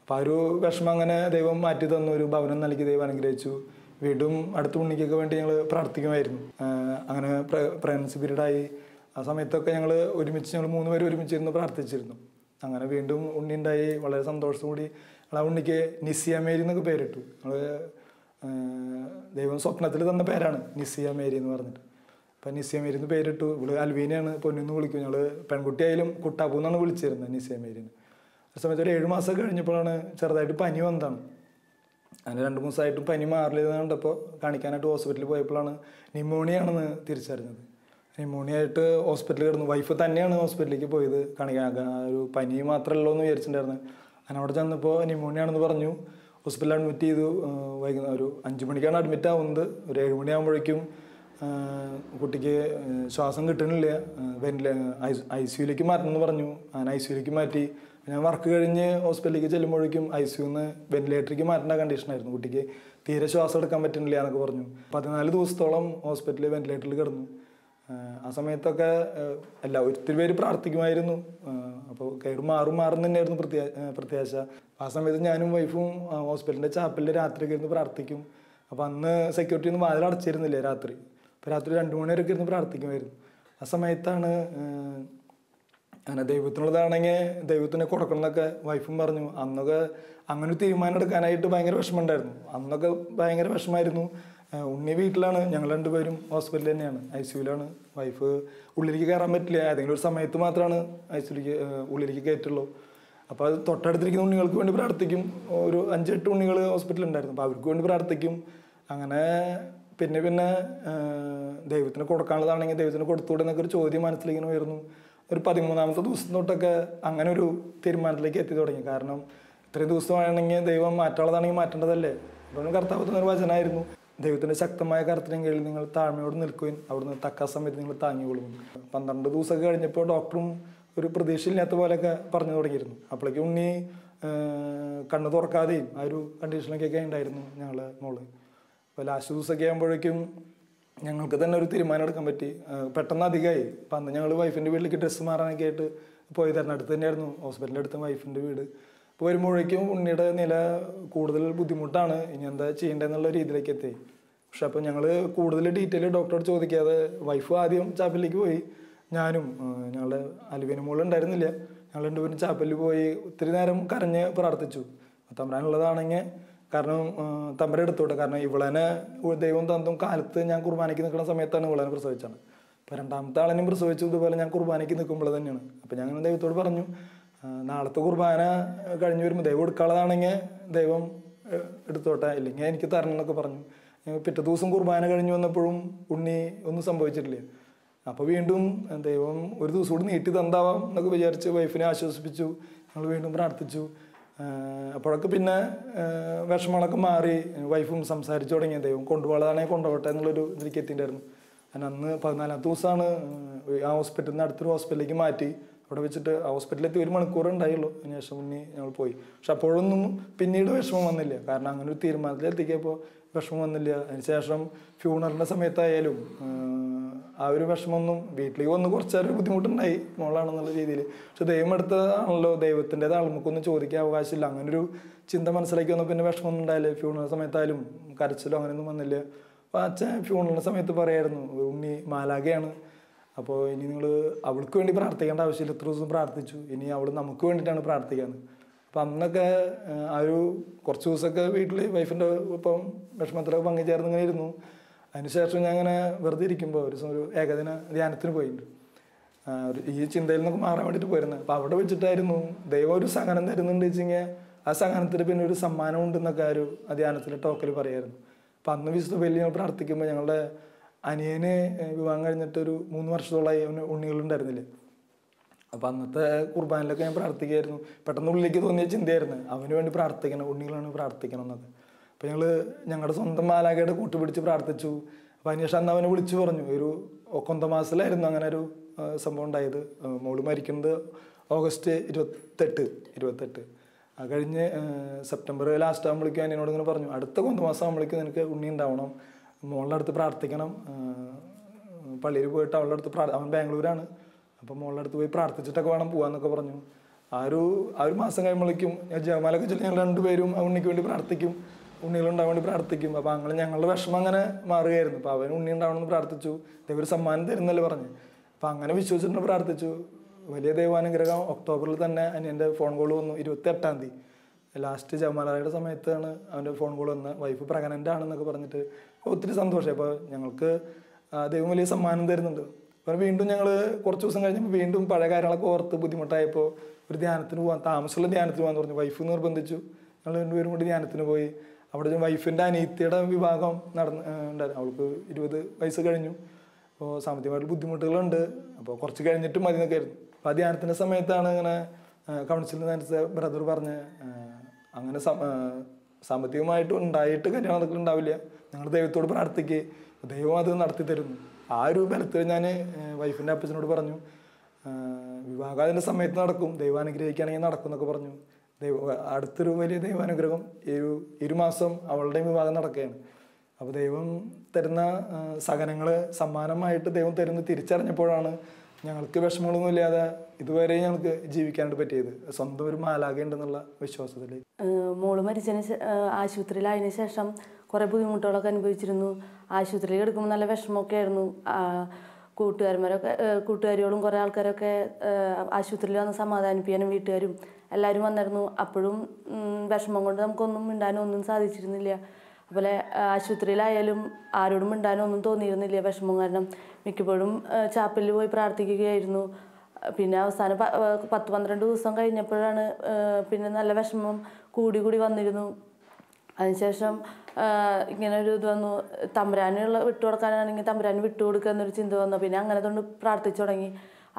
S5: അപ്പം ആ ഒരു വിഷമം അങ്ങനെ ദൈവം മാറ്റി തന്നു ഒരു ഭവനം നൽകി ദൈവം അനുഗ്രഹിച്ചു. വീടും അടുത്ത ഉണ്ണിക്കൊക്കെ വേണ്ടി ഞങ്ങൾ പ്രാർത്ഥിക്കുമായിരുന്നു. അങ്ങനെ പ്രഗ്നൻസി പീരീഡായി. ആ സമയത്തൊക്കെ ഞങ്ങൾ ഒരുമിച്ച് ഞങ്ങൾ മൂന്ന് പേര് ഒരുമിച്ചിരുന്ന് പ്രാർത്ഥിച്ചിരുന്നു. അങ്ങനെ വീണ്ടും ഉണ്ണി ഉണ്ടായി വളരെ സന്തോഷത്തോടി ആ ഉണ്ണിക്ക് നിസിയ മേരി എന്നൊക്കെ പേരിട്ടു. ഞങ്ങൾ ദൈവം സ്വപ്നത്തിൽ തന്ന പേരാണ് നിസിയ മേരി എന്ന് പറഞ്ഞിട്ട്. അപ്പം നിസിയ മേരി എന്ന് പേരിട്ടു. ഇവൾ അൽവീനയാണ് പൊന്നെന്ന് വിളിക്കും ഞങ്ങൾ പെൺകുട്ടിയായാലും കുട്ടാപ്പൂ എന്നാണ് വിളിച്ചിരുന്നത് നിസിയ മേരിന് ആ സമയത്ത് ഒരു ഏഴ് മാസം കഴിഞ്ഞപ്പോഴാണ് ചെറുതായിട്ട് പനി വന്നതാണ്. അങ്ങനെ രണ്ട് മൂന്ന് ദിവസമായിട്ടും പനി മാറില്ലെന്ന് കണ്ടപ്പോൾ കാണിക്കാനായിട്ട് ഹോസ്പിറ്റലിൽ പോയപ്പോഴാണ് ന്യൂമോണിയ ആണെന്ന് തിരിച്ചറിഞ്ഞത്. ന്യൂമോണിയ ആയിട്ട് ഹോസ്പിറ്റലിൽ കിടന്നു. വൈഫ് തന്നെയാണ് ഹോസ്പിറ്റലിലേക്ക് പോയത് കാണിക്കാൻ. ഒരു പനി മാത്രമല്ലോ എന്ന് വിചാരിച്ചിട്ടുണ്ടായിരുന്നു. അങ്ങനെ അവിടെ ചെന്നപ്പോൾ ന്യൂമോണിയ ആണെന്ന് പറഞ്ഞു. ഹോസ്പിറ്റലിൽ അഡ്മിറ്റ് ചെയ്തു. വൈകുന്നേരം ഒരു അഞ്ച് മണിക്കാണ് അഡ്മിറ്റ് ആവുന്നത്. ഒരു ഏഴ് മണിയാകുമ്പോഴേക്കും കുട്ടിക്ക് ശ്വാസം കിട്ടണില്ല വെന്റില ഐ സിയുലേക്ക് മാറ്റണമെന്ന് പറഞ്ഞു. അങ്ങനെ ഐ സിയുലേക്ക് മാറ്റി. ഞാൻ വർക്ക് കഴിഞ്ഞ് ഹോസ്പിറ്റലിലേക്ക് ചെല്ലുമ്പോഴേക്കും ഐ സിയുന്ന് വെന്റിലേറ്ററിലേക്ക് മാറ്റേണ്ട കണ്ടീഷനായിരുന്നു കുട്ടിക്ക് തീരെ ശ്വാസം എടുക്കാൻ പറ്റുന്നില്ല എന്നൊക്കെ പറഞ്ഞു. പതിനാല് ദിവസത്തോളം ഹോസ്പിറ്റലിൽ വെന്റിലേറ്ററിൽ കിടന്നു. ആ സമയത്തൊക്കെ അല്ല ഒത്തിരി പേര് പ്രാർത്ഥിക്കുമായിരുന്നു. അപ്പോൾ കയറി മാറും മാറും തന്നെയായിരുന്നു പ്രത്യാ പ്രത്യാശ. ആ സമയത്ത് ഞാനും വൈഫും ഹോസ്പിറ്റലിന്റെ ചാപ്പലിൽ രാത്രി ഇരുന്ന് പ്രാർത്ഥിക്കും. അപ്പോൾ അന്ന് സെക്യൂരിറ്റി ഒന്നും വാതിൽ അടച്ചിരുന്നില്ല രാത്രി. രാത്രി രണ്ട് മണി വരെയൊക്കെ ഇരുന്ന് പ്രാർത്ഥിക്കുമായിരുന്നു. ആ സമയത്താണ് അങ്ങനെ ദൈവത്തിനുള്ളതാണെങ്കിൽ ദൈവത്തിനെ കൊടുക്കണം എന്നൊക്കെ വൈഫും പറഞ്ഞു. അന്നൊക്കെ അങ്ങനെ തീരുമാനം എടുക്കാനായിട്ട് ഭയങ്കര വിഷമമുണ്ടായിരുന്നു. അന്നൊക്കെ ഭയങ്കര വിഷമമായിരുന്നു. ഉണ്ണി വീട്ടിലാണ് ഞങ്ങൾ രണ്ടുപേരും ഹോസ്പിറ്റലിൽ തന്നെയാണ്. ഐ സിയുലാണ് വൈഫ് ഉള്ളിലേക്ക് കയറാൻ പറ്റില്ല. ഏതെങ്കിലും ഒരു സമയത്ത് മാത്രമാണ് ഐ സിയിലേക്ക് ഉള്ളിലേക്ക് കയറ്റുള്ളൂ. അപ്പോൾ അത് തൊട്ടടുത്തിരിക്കുന്ന ഉണ്ണികൾക്ക് വേണ്ടി പ്രാർത്ഥിക്കും. ഒരു അഞ്ചെട്ട് ഉണ്ണികൾ ഹോസ്പിറ്റലിൽ ഉണ്ടായിരുന്നു അപ്പോൾ അവർക്ക് വേണ്ടി പ്രാർത്ഥിക്കും. അങ്ങനെ പിന്നെ പിന്നെ ദൈവത്തിന് കൊടുക്കാനുള്ളതാണെങ്കിൽ ദൈവത്തിന് കൊടുത്തുകൂടെ എന്നൊക്കെ ഒരു ചോദ്യം മനസ്സിലിങ്ങനെ ഉയർന്നു. ഒരു പതിമൂന്നാമത്തെ ദിവസം തൊട്ടൊക്കെ അങ്ങനെ ഒരു തീരുമാനത്തിലേക്ക് എത്തി തുടങ്ങി. കാരണം ഇത്രയും ദിവസമാണെങ്കിൽ ദൈവം മാറ്റാനുള്ളതാണെങ്കിൽ മാറ്റേണ്ടതല്ലേ? അപ്പോൾ കർത്താവ് തന്നൊരു വചനമായിരുന്നു ദൈവത്തിന്റെ ശക്തമായ കർത്തനം കീഴിൽ നിങ്ങൾ താഴ്മയോട് നിൽക്കുകയും അവിടുന്ന് തക്ക സമയത്ത് നിങ്ങൾ താങ്ങിക്കൊള്ളും പന്ത്രണ്ട് ദിവസമൊക്കെ കഴിഞ്ഞപ്പോൾ ഡോക്ടറും ഒരു പ്രതീക്ഷയില്ലാത്ത പോലെയൊക്കെ പറഞ്ഞു തുടങ്ങിയിരുന്നു. അപ്പോഴേക്കും ഉണ്ണി കണ്ണു തുറക്കാതെയും ആ ഒരു കണ്ടീഷനിലേക്കൊക്കെ ഉണ്ടായിരുന്നു ഞങ്ങളെ മോൾ. അപ്പോൾ ലാസ്റ്റ് ദിവസമൊക്കെ ആകുമ്പോഴേക്കും ഞങ്ങൾക്ക് തന്നെ ഒരു തീരുമാനം എടുക്കാൻ പറ്റി. പെട്ടെന്ന് അധികമായി. അപ്പം അന്ന് ഞങ്ങൾ വൈഫിന്റെ വീട്ടിലേക്ക് ഡ്രസ്സ് മാറാനൊക്കെ ആയിട്ട് പോയി. തരണം അടുത്ത് തന്നെയായിരുന്നു ഹോസ്പിറ്റലിന്റെ അടുത്ത് വൈഫിന്റെ വീട്. അപ്പോൾ വരുമ്പോഴേക്കും ഉണ്ണിയുടെ നില കൂടുതൽ ബുദ്ധിമുട്ടാണ്. ഇനി എന്താ ചെയ്യേണ്ടതെന്നുള്ള രീതിയിലേക്ക് എത്തി. പക്ഷെ അപ്പോൾ ഞങ്ങൾ കൂടുതൽ ഡീറ്റെയിൽ ഡോക്ടറോട് ചോദിക്കാതെ വൈഫ് ആദ്യം ചാപ്പലിലേക്ക് പോയി. ഞാനും ഞങ്ങളുടെ അലുവിന് മുകളിൽ ഉണ്ടായിരുന്നില്ല. ഞങ്ങൾ രണ്ടുപേരും ചാപ്പലിൽ പോയി ഒത്തിരി നേരം കരഞ്ഞ് പ്രാർത്ഥിച്ചു. തമ്പരാനുള്ളതാണെങ്കിൽ കാരണം തമ്പരെ എടുത്തോട്ടെ കാരണം ഇവളനെ ദൈവം തന്നും കാലത്ത് ഞാൻ കുർബാനയ്ക്ക് നിൽക്കുന്ന സമയത്താണ് ഇവളനെ പ്രസവിച്ചത്. അപ്പോൾ രണ്ടാമത്തെ ആളിനും പ്രസവിച്ചു ഇതുപോലെ ഞാൻ കുർബാനയ്ക്ക് നിൽക്കുമ്പോൾ തന്നെയാണ്. അപ്പോൾ ഞാൻ ദൈവത്തോട് പറഞ്ഞു നാളത്തെ കുർബാന കഴിഞ്ഞ് വരുമ്പോൾ ദൈവം എടുക്കാനുള്ളതാണെങ്കിൽ ദൈവം എടുത്തോട്ടെ ഇല്ലെങ്കിൽ എനിക്ക് തരണം എന്നൊക്കെ പറഞ്ഞു. പിറ്റേ ദിവസം കുർബാന കഴിഞ്ഞ് വന്നപ്പോഴും ഉണ്ണി ഒന്നും സംഭവിച്ചിട്ടില്ല. അപ്പോൾ വീണ്ടും ദൈവം ഒരു ദിവസം കൂടി നീട്ടി തന്താവാം എന്നൊക്കെ വിചാരിച്ച് വൈഫിനെ ആശ്വസിപ്പിച്ചു. ഞങ്ങൾ വീണ്ടും പ്രാർത്ഥിച്ചു. അപ്പോഴൊക്കെ പിന്നെ വിഷമങ്ങളൊക്കെ മാറി വൈഫും സംസാരിച്ചു തുടങ്ങിയ ദൈവം കൊണ്ടുപോകാതാണെങ്കിൽ കൊണ്ടുപോകട്ടെ എന്നുള്ളൊരു ഇതിലേക്ക് എത്തിയിട്ടുണ്ടായിരുന്നു. അങ്ങനെ അന്ന് പതിനാലാമത്തെ ദിവസമാണ് ആ ഹോസ്പിറ്റലിൽ നിന്ന് അടുത്തൊരു ഹോസ്പിറ്റലിലേക്ക് മാറ്റി. അവിടെ വെച്ചിട്ട് ആ ഹോസ്പിറ്റലിലെത്തി ഒരു മണിക്കൂർ ഉണ്ടായുള്ളൂ. അതിന് ശേഷം മുന്നേ ഞങ്ങൾ പോയി. പക്ഷെ അപ്പോഴൊന്നും പിന്നീട് വിഷമം വന്നില്ല. കാരണം അങ്ങനെ ഒരു തീരുമാനത്തിലെത്തിക്കപ്പോൾ വിഷമം വന്നില്ല. അതിനുശേഷം ഫ്യൂണറിന്റെ സമയത്തായാലും ആ ഒരു വിഷമമൊന്നും വീട്ടിലേക്ക് വന്ന് കുറച്ചൊരു ബുദ്ധിമുട്ടുണ്ടായി മോളാണെന്നുള്ള രീതിയിൽ. പക്ഷെ ദൈവം എടുത്തതാണല്ലോ ദൈവത്തിന്റെതാണ് നമുക്കൊന്നും ചോദിക്കാൻ അവകാശമില്ല. അങ്ങനെ ഒരു ചിന്ത മനസ്സിലാക്കി വന്നപ്പോൾ പിന്നെ വിഷമമൊന്നും ഉണ്ടായില്ല. ഫ്യൂണൽ സമയത്തായാലും കരച്ചിലോ അങ്ങനെയൊന്നും വന്നില്ല. അപ്പോൾ അച്ഛൻ ഫ്യൂണലിന്റെ സമയത്ത് പറയായിരുന്നു ഉണ്ണി മാലാകയാണ് അപ്പോൾ ഇനി നിങ്ങൾ അവൾക്ക് വേണ്ടി പ്രാർത്ഥിക്കേണ്ട ആവശ്യമില്ല. ഇത്ര ദിവസം പ്രാർത്ഥിച്ചു. ഇനി അവൾ നമുക്ക് വേണ്ടിയിട്ടാണ് പ്രാർത്ഥിക്കുന്നത് അപ്പം അന്നൊക്കെ ആ ഒരു കുറച്ച് ദിവസമൊക്കെ വീട്ടിൽ വൈഫിന്റെ ഒപ്പം വിഷമത്തിലൊക്കെ പങ്കുചേർന്ന് ഇങ്ങനെ ഇരുന്നു. അതിനുശേഷം ഞാൻ അങ്ങനെ വെറുതെ ഇരിക്കുമ്പോൾ ഒരു ദിവസം ഒരു ഏകദിന ധ്യാനത്തിന് പോയിട്ടുണ്ട് ഈ ചിന്തയിൽ നിന്നൊക്കെ മാറാൻ വേണ്ടിയിട്ട് പോയിരുന്നത് അപ്പോൾ അവിടെ വെച്ചിട്ടായിരുന്നു ദൈവം ഒരു സഹനം തരുന്നുണ്ട് വെച്ചെങ്കിൽ ആ സഹനത്തിന് പിന്നെ ഒരു സമ്മാനം ഉണ്ടെന്നൊക്കെ ആ ഒരു ആ ധ്യാനത്തിലെ ടോക്കിൽ പറയായിരുന്നു. അപ്പം അന്ന് വിശുദ്ധ വലിയ ഞങ്ങൾ പ്രാർത്ഥിക്കുമ്പോൾ ഞങ്ങളുടെ അനിയനെ വിവാഹം കഴിഞ്ഞിട്ട് ഒരു മൂന്ന് വർഷത്തോളമായി അവന് ഉണ്ണികളുണ്ടായിരുന്നില്ല? അപ്പം അന്നത്തെ കുർബാനിലൊക്കെ ഞാൻ പ്രാർത്ഥിക്കുമായിരുന്നു പെട്ടെന്ന് ഉള്ളിലേക്ക് തോന്നിയ ചിന്തയായിരുന്നു. അവന് വേണ്ടി പ്രാർത്ഥിക്കണം ഉണ്ണികളാണ് പ്രാർത്ഥിക്കണം എന്നൊക്കെ. അപ്പം ഞങ്ങൾ ഞങ്ങളുടെ സ്വന്തം മാലാഖയുടെ കൂട്ടുപിടിച്ച് പ്രാർത്ഥിച്ചു. അപ്പം അതിനുശേഷം അന്ന് അവനെ വിളിച്ചു പറഞ്ഞു. ഒരു കൊന്ത മാസത്തിലായിരുന്നു അങ്ങനെ ഒരു സംഭവം ഉണ്ടായത്. ആ, മോൾ മരിക്കുന്നത് ഓഗസ്റ്റ് ഇരുപത്തെട്ട് ഇരുപത്തെട്ട്. അത് കഴിഞ്ഞ് ആ, സെപ്റ്റംബർ ലാസ്റ്റ് ആകുമ്പോഴേക്കും അനിയനോട് ഇങ്ങനെ പറഞ്ഞു. അടുത്ത കൊന്ത മാസം ആകുമ്പോഴേക്കും നിനക്ക് ഉണ്ണി ഉണ്ടാവണം. മോളുടെ അടുത്ത് പ്രാർത്ഥിക്കണം. പള്ളിയിൽ പോയിട്ട് അവളുടെ അടുത്ത് പ്രാർ അവൻ ബാംഗ്ലൂരാണ്. അപ്പം മോളുടെ അടുത്ത് പോയി പ്രാർത്ഥിച്ചിട്ടൊക്കെ വേണം പോകാമെന്നൊക്കെ പറഞ്ഞു. ആ ഒരു ആ ഒരു മാസം കഴിയുമ്പോഴേക്കും ജയമാലൊക്കെ ചൊല്ലി ഞങ്ങൾ രണ്ടുപേരും ആ ഉണ്ണിക്ക് വേണ്ടി പ്രാർത്ഥിക്കും. ഉണ്ണികളുണ്ടാവാൻ വേണ്ടി പ്രാർത്ഥിക്കും. അപ്പോൾ അങ്ങനെ ഞങ്ങളുടെ വിഷമം അങ്ങനെ മാറുകയായിരുന്നു. അപ്പോൾ അവൻ ഉണ്ണി ഉണ്ടാവണമെന്ന് പ്രാർത്ഥിച്ചു. ദൈവം സമ്മാനം തരുന്നല്ലേ പറഞ്ഞു. അപ്പോൾ അങ്ങനെ വിശ്വസിച്ചിട്ട് പ്രാർത്ഥിച്ചു. വലിയ ദൈവാനുഗ്രഹം. ഒക്ടോബറിൽ തന്നെ എന്റെ ഫോൺ കോൾ വന്നു. ഇരുപത്തി എട്ടാം തീയതി. ലാസ്റ്റ് ജമാലയുടെ സമയത്താണ് അവന്റെ ഫോൺ കോൾ വന്ന് വൈഫ് പ്രഗ്നന്റ് ആണെന്നൊക്കെ പറഞ്ഞിട്ട് ഒത്തിരി സന്തോഷമായി അപ്പോൾ ഞങ്ങൾക്ക് ദൈവം വലിയ സമ്മാനം തരുന്നുണ്ട്. അപ്പോൾ വീണ്ടും ഞങ്ങൾ കുറച്ച് ദിവസം കഴിഞ്ഞപ്പോൾ വീണ്ടും പഴയ കാര്യങ്ങളൊക്കെ ഓർത്ത് ബുദ്ധിമുട്ടായപ്പോൾ ഒരു ധ്യാനത്തിന് പോകാൻ താമസമുള്ള ധ്യാനത്തിന് പോകാൻ പറഞ്ഞു. വൈഫ് നിർബന്ധിച്ചു. ഞങ്ങൾ രണ്ടുപേരും കൂടി ധ്യാനത്തിന് പോയി. അവിടെ വൈഫിന്റെ അനിയത്തിയുടെ വിഭാഗം നടന്ന് ഉണ്ടായിരുന്നു. അവൾക്ക് ഇരുപത് വയസ്സ് കഴിഞ്ഞു. അപ്പോൾ സാമ്പത്തികമായിട്ട് ബുദ്ധിമുട്ടുകളുണ്ട്. അപ്പോൾ കുറച്ച് കഴിഞ്ഞിട്ട് മതി എന്നൊക്കെ ആയിരുന്നു. അപ്പോൾ ആ ധ്യാനത്തിന്റെ സമയത്താണ് ഇങ്ങനെ കൗൺസിലിൽ നിന്ന് ബ്രദർ പറഞ്ഞ് അങ്ങനെ സാമ്പത്തികമായിട്ട് ഉണ്ടായിട്ട് കല്യാണം നടക്കുന്നുണ്ടാവില്ല ഞങ്ങൾ ദൈവത്തോട് പ്രാർത്ഥിക്കുക ദൈവം അത് നടത്തി തരുന്നു. ആ ഒരു ബലത്തിൽ ഞാൻ വൈഫിന്റെ അപ്പച്ചനോട് പറഞ്ഞു വിവാഹത്തിന്റെ സമയത്ത് നടക്കും. ദൈവം അനുഗ്രഹിക്കുകയാണെങ്കിൽ നടക്കും എന്നൊക്കെ പറഞ്ഞു. ദൈവ അടുത്തൊരു വലിയ ദൈവാനുഗ്രഹം ഈ ഒരു ഇരുമാസം അവളുടെയും വിവാഹം നടക്കുകയാണ്. അപ്പോൾ ദൈവം തരുന്ന സഹനങ്ങൾ സമ്മാനമായിട്ട് ദൈവം തരുന്ന തിരിച്ചറിഞ്ഞപ്പോഴാണ് ഞങ്ങൾക്ക് വിഷമങ്ങളൊന്നും ഇല്ലാതെ ഇതുവരെ ഞങ്ങൾക്ക് ജീവിക്കാനായിട്ട് പറ്റിയത്. സ്വന്തം ഒരു മാലാകയുണ്ടെന്നുള്ള വിശ്വാസത്തിൽ
S6: മോൾ മരിച്ചതിന് ആശുപത്രിയിലായതിനു ശേഷം കുറേ ബുദ്ധിമുട്ടുകളൊക്കെ അനുഭവിച്ചിരുന്നു. ആശുപത്രിയിൽ എടുക്കുമ്പോൾ നല്ല വിഷമമൊക്കെ ആയിരുന്നു. കൂട്ടുകാരന്മാരൊക്കെ കൂട്ടുകാരികളും കുറേ ആൾക്കാരൊക്കെ ആശുപത്രിയിൽ വന്ന് സമാധാനിപ്പിക്കാനും വീട്ടുകാരും എല്ലാവരും വന്നിരുന്നു അപ്പോഴും വിഷമം കൊണ്ട് നമുക്കൊന്നും മിണ്ടാനും ഒന്നും സാധിച്ചിരുന്നില്ല. അതുപോലെ ആശുപത്രിയിലായാലും ആരോടും മിണ്ടാനും ഒന്നും തോന്നിയിരുന്നില്ല വിഷമം കാരണം. മിക്കപ്പോഴും ചാപ്പലിൽ പോയി പ്രാർത്ഥിക്കുകയായിരുന്നു. പിന്നെ അവസാനം പത്ത് പന്ത്രണ്ട് ദിവസം കഴിഞ്ഞപ്പോഴാണ് പിന്നെ നല്ല വിഷമം കൂടി കൂടി വന്നിരുന്നു. അതിനുശേഷം ഇങ്ങനെ ഒരു ഇത് വന്നു. തമ്പുരാനുള്ള വിട്ടു കൊടുക്കാനാണെങ്കിൽ തമ്പുരാന് വിട്ടു കൊടുക്കുക എന്നൊരു ചിന്ത വന്നു. പിന്നെ അങ്ങനെ കൊണ്ട് പ്രാർത്ഥിച്ചു തുടങ്ങി.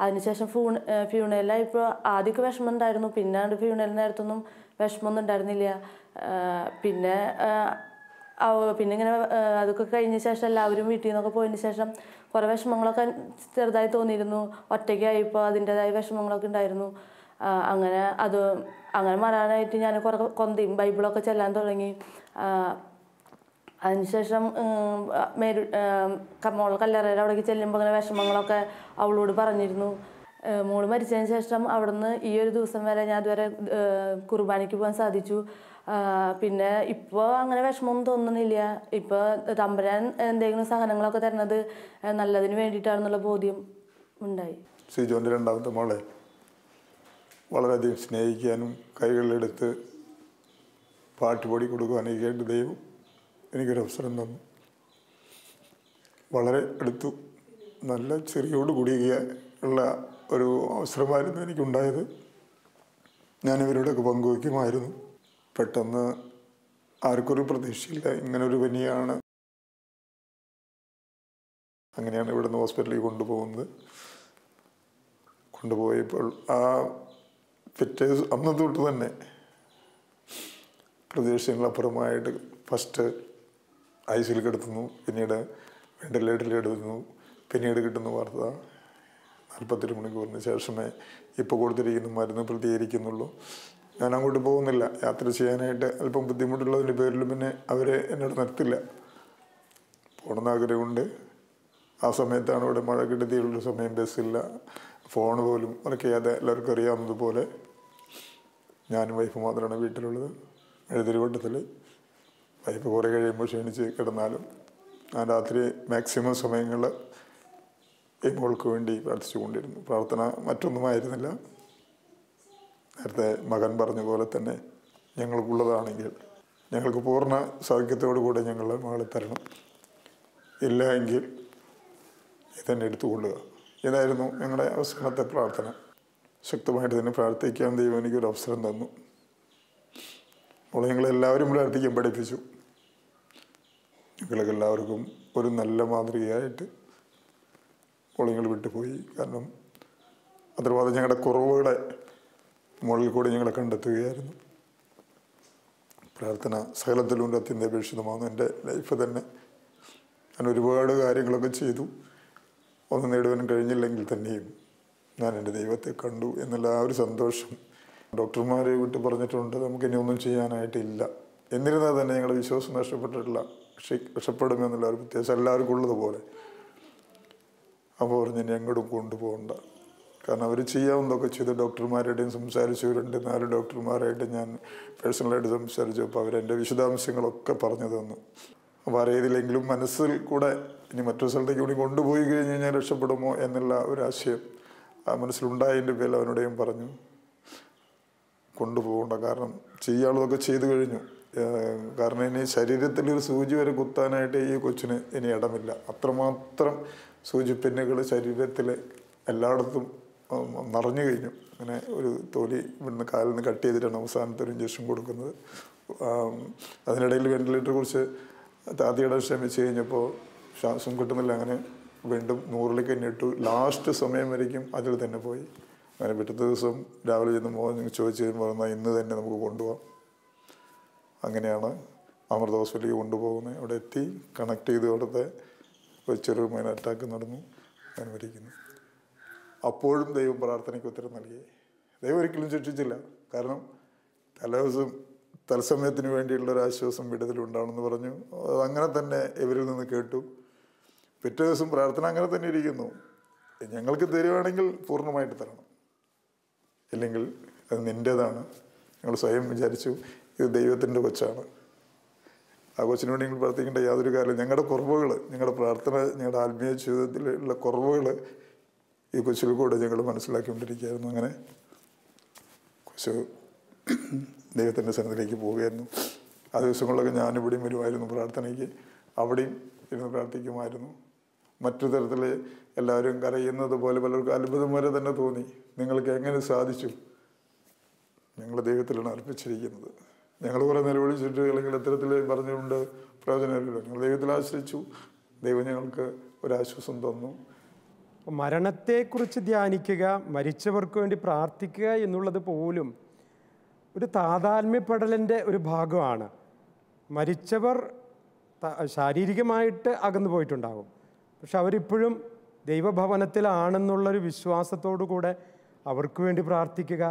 S6: അതിനുശേഷം ഫ്യൂൺ ഫ്യൂണലായപ്പോൾ ആദ്യമൊക്കെ വിഷമം ഉണ്ടായിരുന്നു പിന്നെ ഫ്യൂണൽ നേരത്തൊന്നും വിഷമമൊന്നും ഉണ്ടായിരുന്നില്ല. പിന്നെ പിന്നെ ഇങ്ങനെ അതൊക്കെ കഴിഞ്ഞ ശേഷം എല്ലാവരും വീട്ടിൽ നിന്നൊക്കെ പോയതിന് ശേഷം കുറേ വിഷമങ്ങളൊക്കെ ചെറുതായി തോന്നിയിരുന്നു. ഒറ്റയ്ക്കായപ്പോൾ അതിന്റെതായ വിഷമങ്ങളൊക്കെ ഉണ്ടായിരുന്നു. അങ്ങനെ അത് അങ്ങനെ മാറാനായിട്ട് ഞാൻ കുറേ കൊന്തയും ബൈബിളൊക്കെ ചെല്ലാൻ തുടങ്ങി. അതിനുശേഷം മേരു മോൾ കല്ലറയുടെ അവിടേക്ക് ചെല്ലുമ്പോൾ അങ്ങനെ വിഷമങ്ങളൊക്കെ അവളോട് പറഞ്ഞിരുന്നു. മോൾ മരിച്ചതിന് ശേഷം അവിടുന്ന് ഈ ഒരു ദിവസം വരെ ഞാൻ അതുവരെ കുർബാനയ്ക്ക് പോകാൻ സാധിച്ചു. പിന്നെ ഇപ്പോൾ അങ്ങനെ വിഷമമൊന്നും തോന്നുന്നില്ല. ഇപ്പോൾ തമ്പുരാൻ എന്തെങ്കിലും സഹനങ്ങളൊക്കെ തരുന്നത് നല്ലതിന് വേണ്ടിയിട്ടാണെന്നുള്ള ബോധ്യം ഉണ്ടായി.
S7: സിജോന്റെ രണ്ടാമത്തെ മോളെ വളരെയധികം സ്നേഹിക്കാനും കൈകളിലെടുത്ത് പാട്ടുപൊടി കൊടുക്കുവാനൊക്കെ കേട്ട് ദൈവം എനിക്കൊരു അവസരം തന്നു. വളരെ അടുത്തു നല്ല ചെറിയോട് കൂടിയ ഉള്ള ഒരു അവസരമായിരുന്നു എനിക്കുണ്ടായത്. ഞാൻ ഇവരോടൊക്കെ പങ്കുവയ്ക്കുമായിരുന്നു. പെട്ടെന്ന് ആർക്കൊരു പ്രതീക്ഷയില്ല ഇങ്ങനൊരു പനിയാണ്. അങ്ങനെയാണ് ഇവിടുന്ന് ഹോസ്പിറ്റലിൽ കൊണ്ടുപോകുന്നത്. കൊണ്ടുപോയപ്പോൾ ആ പിറ്റേ അന്ന് തൊട്ട് തന്നെ പ്രതീക്ഷകളപ്പുറമായിട്ട് ഫസ്റ്റ് ഐ സിയിൽ കിടത്തുന്നു പിന്നീട് വെന്റിലേറ്ററിൽ എടുക്കുന്നു പിന്നീട് കിട്ടുന്ന വാർത്ത നാൽപ്പത്തെട്ട് മണിക്കൂറിന് ശേഷമേ ഇപ്പോൾ കൊടുത്തിരിക്കുന്ന മരുന്ന് പ്രതികരിക്കുന്നുള്ളൂ. ഞാൻ അങ്ങോട്ട് പോകുന്നില്ല. യാത്ര ചെയ്യാനായിട്ട് അല്പം ബുദ്ധിമുട്ടുള്ളതിന്റെ പേരിൽ പിന്നെ അവരെ എന്നോട് നിർത്തില്ല. പോകണമെന്ന് ആഗ്രഹമുണ്ട്. ആ സമയത്താണ് ഇവിടെ മഴ കെടുതിയുള്ള സമയം. ബസ്സില്ല ഫോൺ പോലും വർക്ക് ചെയ്യാതെ എല്ലാവർക്കും അറിയാവുന്നതുപോലെ ഞാനും വൈഫ് മാത്രമാണ് വീട്ടിലുള്ളത്. എഴുതിരിവട്ടത്തിൽ വൈഫ് കുറേ കഴിയുമ്പോൾ ക്ഷീണിച്ച് കിടന്നാലും ഞാൻ രാത്രി മാക്സിമം സമയങ്ങളിൽ ഈ വേണ്ടി പ്രാർത്ഥിച്ചുകൊണ്ടിരുന്നു. പ്രാർത്ഥന മറ്റൊന്നുമായിരുന്നില്ല. നേരത്തെ മകൻ പറഞ്ഞ പോലെ തന്നെ ഞങ്ങൾക്കുള്ളതാണെങ്കിൽ ഞങ്ങൾക്ക് പൂർണ സൗഖ്യത്തോടു കൂടെ ഞങ്ങൾ മകളെ തരണം. ഇല്ല എങ്കിൽ ഇതന്നെ എടുത്തുകൊള്ളുക. ഇതായിരുന്നു ഞങ്ങളുടെ അവസാനത്തെ പ്രാർത്ഥന. ശക്തമായിട്ട് തന്നെ പ്രാർത്ഥിക്കാൻ ദൈവം എനിക്കൊരു അവസരം തന്നു. അപ്പോൾ ഞങ്ങളെല്ലാവരും പ്രാർത്ഥിക്കാൻ പഠിപ്പിച്ചു. ഞങ്ങൾക്ക് എല്ലാവർക്കും ഒരു നല്ല മാതൃകയായിട്ട് മോളിങ്ങൾ വിട്ടുപോയി. കാരണം അതുപോലെ ഞങ്ങളുടെ കുറവുകളെ മുകളിൽ കൂടി ഞങ്ങളെ കണ്ടെത്തുകയായിരുന്നു. പ്രാർത്ഥന സകലത്തിലുണ്ട് അത്യന്താപേക്ഷിതമാണ്. എന്റെ ലൈഫ് തന്നെ ഞാൻ ഒരുപാട് കാര്യങ്ങളൊക്കെ ചെയ്തു. ഒന്നും നേടുവാൻ കഴിഞ്ഞില്ലെങ്കിൽ തന്നെയും ഞാൻ എന്റെ ദൈവത്തെ കണ്ടു. എന്നുള്ള ആ ഒരു സന്തോഷം ഡോക്ടർമാരെ വിട്ട് പറഞ്ഞിട്ടുണ്ട് നമുക്ക് ഇനി ഒന്നും ചെയ്യാനായിട്ടില്ല. എന്നിരുന്നാൽ തന്നെ ഞങ്ങളുടെ വിശ്വാസം നഷ്ടപ്പെട്ടിട്ടില്ല. രക്ഷപ്പെടുമെന്നുള്ള ഒരു വ്യത്യാസം എല്ലാവർക്കും ഉള്ളതുപോലെ അപ്പോൾ പറഞ്ഞ് ഇനി അങ്ങോട്ടും കൊണ്ടുപോകണ്ട. കാരണം അവർ ചെയ്യാവുന്നതൊക്കെ ചെയ്ത് ഡോക്ടർമാരുടെയും സംസാരിച്ചു രണ്ട് നാല് ഡോക്ടർമാരായിട്ട് ഞാൻ പേഴ്സണലായിട്ട് സംസാരിച്ചു. അപ്പോൾ അവരെന്റെ വിശദാംശങ്ങളൊക്കെ പറഞ്ഞു തന്നു. അപ്പോൾ അറിയതില്ലെങ്കിലും മനസ്സിൽ കൂടെ ഇനി മറ്റൊരു സ്ഥലത്തേക്ക് കൂടി കൊണ്ടുപോയി കഴിഞ്ഞ് കഴിഞ്ഞാൽ രക്ഷപ്പെടുമോ എന്നുള്ള ഒരു ആശയം മനസ്സിലുണ്ടായതിന്റെ പേരിൽ അവനോട് പറഞ്ഞു. കൊണ്ടുപോകണ്ട. കാരണം ചെയ്യാനുള്ളതൊക്കെ ചെയ്തു കഴിഞ്ഞു. കാരണം ഇനി ശരീരത്തിൽ ഒരു സൂചി വരെ കുത്താനായിട്ട് ഈ കൊച്ചിന് ഇനി ഇടമില്ല. അത്രമാത്രം സൂചിപ്പിന്നുകൾ ശരീരത്തിൽ എല്ലായിടത്തും നിറഞ്ഞു കഴിഞ്ഞു. അങ്ങനെ ഒരു തൊലി ഇവിടുന്ന് കാലിൽ നിന്ന് കട്ട് ചെയ്തിട്ടാണ് അവസാനത്തെ ഒരു ഇഞ്ചക്ഷൻ കൊടുക്കുന്നത്. അതിനിടയിൽ വെന്റിലേറ്ററെ കുറിച്ച് താതിയുടെ ശ്രമിച്ച് കഴിഞ്ഞപ്പോൾ ശ്വാസം കിട്ടുന്നില്ല. അങ്ങനെ വീണ്ടും നൂറിലേക്ക് തന്നെ ഇട്ടു. ലാസ്റ്റ് സമയം വരയ്ക്കും അതിൽ തന്നെ പോയി. അങ്ങനെ പിറ്റത്തെ ദിവസം രാവിലെ ചെന്ന് മോൻ ചോദിച്ചു കഴിയുമ്പോൾ എന്നാൽ ഇന്ന് തന്നെ നമുക്ക് കൊണ്ടുപോകാം അങ്ങനെയാണ് അമൃത ഹോസ്പിറ്റലിൽ കൊണ്ടുപോകുന്നത്. അവിടെ എത്തി കണക്ട് ചെയ്ത് അവിടുത്തെ ചെറു മൈന അറ്റാക്ക് നടന്നു അങ്ങനെ മരിക്കുന്നു. അപ്പോഴും ദൈവം പ്രാർത്ഥനയ്ക്ക് ഉത്തരം നൽകി. ദൈവം ഒരിക്കലും ശിക്ഷിച്ചില്ല. കാരണം തലേദിവസം തത്സമയത്തിന് വേണ്ടിയുള്ള ഒരു ആശ്വാസം വിടുതലുണ്ടാണെന്ന് പറഞ്ഞു. അങ്ങനെ തന്നെ ഇവരിൽ നിന്ന് കേട്ടു. പിറ്റേ ദിവസം പ്രാർത്ഥന അങ്ങനെ തന്നെ ഇരിക്കുന്നു. ഞങ്ങൾക്ക് തരുവാണെങ്കിൽ പൂർണമായിട്ട് തരണം. ഇല്ലെങ്കിൽ അത് നിന്റേതാണ് നിങ്ങൾ സ്വയം വിചാരിച്ചു ഇത് ദൈവത്തിന്റെ കൊച്ചാണ്. ആ കൊച്ചിന് വേണ്ടി നിങ്ങൾ പ്രാർത്ഥിക്കേണ്ട യാതൊരു കാര്യം ഞങ്ങളുടെ കുറവുകൾ ഞങ്ങളുടെ പ്രാർത്ഥന ഞങ്ങളുടെ ആത്മീയ ജീവിതത്തിലുള്ള കുറവുകൾ ഈ കൊച്ചിൽ കൂടെ ഞങ്ങൾ മനസ്സിലാക്കിക്കൊണ്ടിരിക്കുകയായിരുന്നു. അങ്ങനെ കൊച്ചു ദൈവത്തിന്റെ സന്നിധിയിലേക്ക് പോവുകയായിരുന്നു. ആ ദിവസങ്ങളിലൊക്കെ ഞാനിവിടെയും വരുമായിരുന്നു പ്രാർത്ഥനയ്ക്ക്. അവിടെയും ഇരുന്ന് പ്രാർത്ഥിക്കുമായിരുന്നു. മറ്റു തരത്തിൽ എല്ലാവരും കരയുന്നത് പോലെ പലർക്കും അത്ഭുതം വരെ തന്നെ തോന്നി. നിങ്ങൾക്ക് എങ്ങനെ സാധിച്ചു? ഞങ്ങൾ ദൈവത്തിലാണ് അർപ്പിച്ചിരിക്കുന്നത്. ഞങ്ങൾ കുറേ നിലവിളിച്ചിട്ട് അല്ലെങ്കിൽ ഇത്തരത്തിൽ പറഞ്ഞുകൊണ്ട് പ്രയോജനമില്ലല്ലോ. ഞങ്ങൾ ദൈവത്തിൽ ആശ്രയിച്ചു. ദൈവം ഞങ്ങൾക്ക് ഒരാശ്വാസം തന്നു.
S4: മരണത്തെക്കുറിച്ച് ധ്യാനിക്കുക മരിച്ചവർക്ക് വേണ്ടി പ്രാർത്ഥിക്കുക എന്നുള്ളത് പോലും ഒരു താതാത്മ്യപ്പെടലിന്റെ ഒരു ഭാഗമാണ്. മരിച്ചവർ ശാരീരികമായിട്ട് അകന്നു പോയിട്ടുണ്ടാകും പക്ഷെ അവരിപ്പോഴും ദൈവഭവനത്തിലാണെന്നുള്ളൊരു വിശ്വാസത്തോടു കൂടെ അവർക്ക് വേണ്ടി പ്രാർത്ഥിക്കുക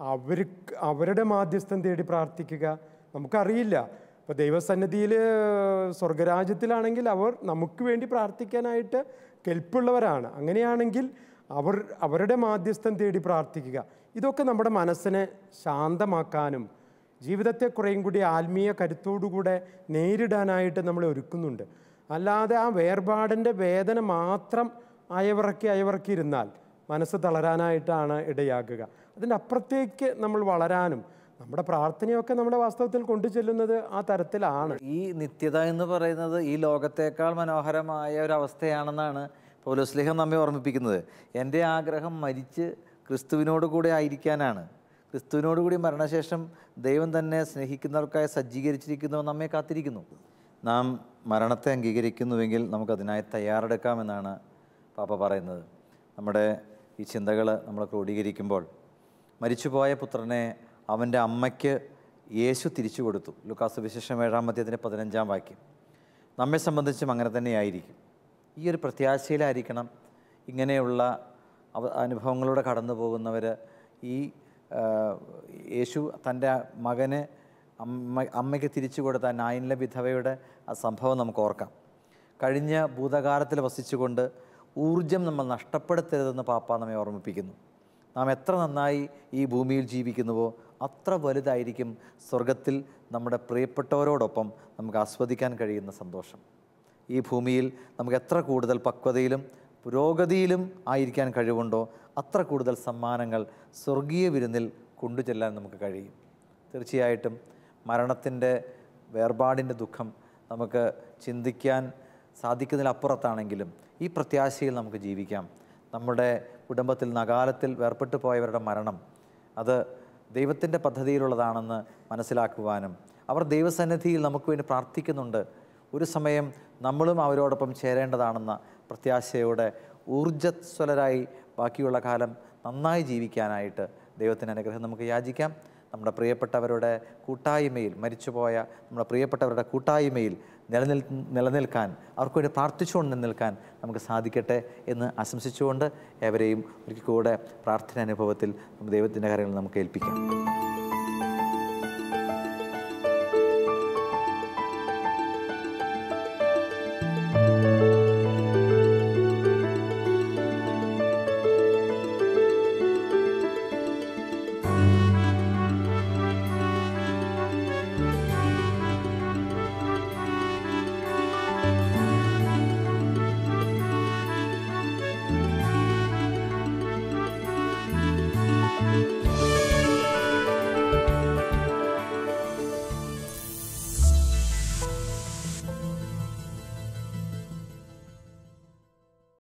S4: അവർ അവരുടെ മാധ്യസ്ഥം തേടി പ്രാർത്ഥിക്കുക നമുക്കറിയില്ല. ഇപ്പോൾ ദൈവസന്നിധിയിൽ സ്വർഗരാജ്യത്തിലാണെങ്കിൽ അവർ നമുക്ക് വേണ്ടി പ്രാർത്ഥിക്കാനായിട്ട് കെൽപ്പുള്ളവരാണ്. അങ്ങനെയാണെങ്കിൽ അവർ അവരുടെ മാധ്യസ്ഥം തേടി പ്രാർത്ഥിക്കുക. ഇതൊക്കെ നമ്മുടെ മനസ്സിനെ ശാന്തമാക്കാനും ജീവിതത്തെ കുറേയും കൂടി ആത്മീയ കരുത്തോടുകൂടെ നേരിടാനായിട്ട് നമ്മളെ ഒരുക്കുന്നുണ്ട്. അല്ലാതെ ആ വേർപാടിന്റെ വേദന മാത്രം അയവിറക്കി അയവിറക്കി ഇരുന്നാൽ മനസ്സ് തളരാനായിട്ടാണ് ഇടയാക്കുക അതിന്റെ അപ്പുറത്തേക്ക് നമ്മൾ വളരാനും നമ്മുടെ പ്രാർത്ഥനയൊക്കെ നമ്മുടെ വാസ്തവത്തിൽ കൊണ്ടു ചെല്ലുന്നത് ആ തരത്തിലാണ്.
S1: ഈ നിത്യത എന്ന് പറയുന്നത് ഈ ലോകത്തേക്കാൾ മനോഹരമായ ഒരു അവസ്ഥയാണെന്നാണ് പൗലോസ്ലേഹം നമ്മെ ഓർമ്മിപ്പിക്കുന്നത്. എന്റെ ആഗ്രഹം മരിച്ച് ക്രിസ്തുവിനോട് കൂടെ ആയിരിക്കാനാണ്. ക്രിസ്തുവിനോട് കൂടി മരണശേഷം ദൈവം തന്നെ സ്നേഹിക്കുന്നവർക്കായി സജ്ജീകരിച്ചിരിക്കുന്നു നമ്മെ കാത്തിരിക്കുന്നു. നാം മരണത്തെ അംഗീകരിക്കുന്നുവെങ്കിൽ നമുക്കതിനായി തയ്യാറെടുക്കാമെന്നാണ് പാപ്പ പറയുന്നത്. നമ്മുടെ ഈ ചിന്തകൾ നമ്മൾ ക്രോഡീകരിക്കുമ്പോൾ മരിച്ചുപോയ പുത്രനെ അവന്റെ അമ്മയ്ക്ക് യേശു തിരിച്ചു കൊടുത്തു. ലുക്കാസ് വിശേഷം ഏഴാം മധ്യത്തിന്റെ പതിനഞ്ചാം വാക്യം. നമ്മെ സംബന്ധിച്ചും അങ്ങനെ തന്നെയായിരിക്കും. ഈ ഒരു പ്രത്യാശയിലായിരിക്കണം ഇങ്ങനെയുള്ള അനുഭവങ്ങളിലൂടെ കടന്നു പോകുന്നവർ ഈ യേശു തന്റെ മകന് അമ്മ അമ്മയ്ക്ക് തിരിച്ചു കൊടുത്ത നായിനിലെ വിധവയുടെ ആ സംഭവം നമുക്ക് ഓർക്കാം. കഴിഞ്ഞ ഭൂതകാലത്തിൽ വസിച്ചുകൊണ്ട് ഊർജം നമ്മൾ നഷ്ടപ്പെടുത്തരുതെന്ന് പാപ്പ നമ്മെ ഓർമ്മിപ്പിക്കുന്നു. നാം എത്ര നന്നായി ഈ ഭൂമിയിൽ ജീവിക്കുന്നുവോ അത്ര വലുതായിരിക്കും സ്വർഗത്തിൽ നമ്മുടെ പ്രിയപ്പെട്ടവരോടൊപ്പം നമുക്ക് ആസ്വദിക്കാൻ കഴിയുന്ന സന്തോഷം. ഈ ഭൂമിയിൽ നമുക്ക് എത്ര കൂടുതൽ പക്വതയിലും പുരോഗതിയിലും ആയിരിക്കാൻ കഴിവുണ്ടോ അത്ര കൂടുതൽ സമ്മാനങ്ങൾ സ്വർഗീയ വിരുന്നിൽ കൊണ്ടുചെല്ലാൻ നമുക്ക് കഴിയും. തീർച്ചയായിട്ടും മരണത്തിന്റെ വേർപാടിന്റെ ദുഃഖം നമുക്ക് ചിന്തിക്കാൻ സാധിക്കുന്നതിലപ്പുറത്താണെങ്കിലും ഈ പ്രത്യാശയിൽ നമുക്ക് ജീവിക്കാം. നമ്മുടെ കുടുംബത്തിൽ നകാലത്തിൽ വേർപെട്ടു പോയവരുടെ മരണം അത് ദൈവത്തിന്റെ പദ്ധതിയിലുള്ളതാണെന്ന് മനസ്സിലാക്കുവാനും അവർ ദൈവസന്നിധിയിൽ നമുക്ക് വേണ്ടി പ്രാർത്ഥിക്കുന്നുണ്ട്. ഒരു സമയം നമ്മളും അവരോടൊപ്പം ചേരേണ്ടതാണെന്ന പ്രത്യാശയോടെ ഊർജസ്വലരായി ബാക്കിയുള്ള കാലം നന്നായി ജീവിക്കാനായിട്ട് ദൈവത്തിന്റെ അനുഗ്രഹം നമുക്ക് യാചിക്കാം. നമ്മുടെ പ്രിയപ്പെട്ടവരുടെ കൂട്ടായ്മയിൽ മരിച്ചുപോയ നമ്മുടെ പ്രിയപ്പെട്ടവരുടെ കൂട്ടായ്മയിൽ നിലനിൽ നിലനിൽക്കാൻ അവർക്ക് വേണ്ടി പ്രാർത്ഥിച്ചുകൊണ്ട് നിലനിൽക്കാൻ നമുക്ക് സാധിക്കട്ടെ എന്ന് ആശംസിച്ചുകൊണ്ട് ഏവരെയും ഒരിക്കൽ കൂടെ പ്രാർത്ഥന അനുഭവത്തിൽ ദൈവത്തിന്റെ കാര്യങ്ങൾ നമുക്ക് ഏൽപ്പിക്കാം.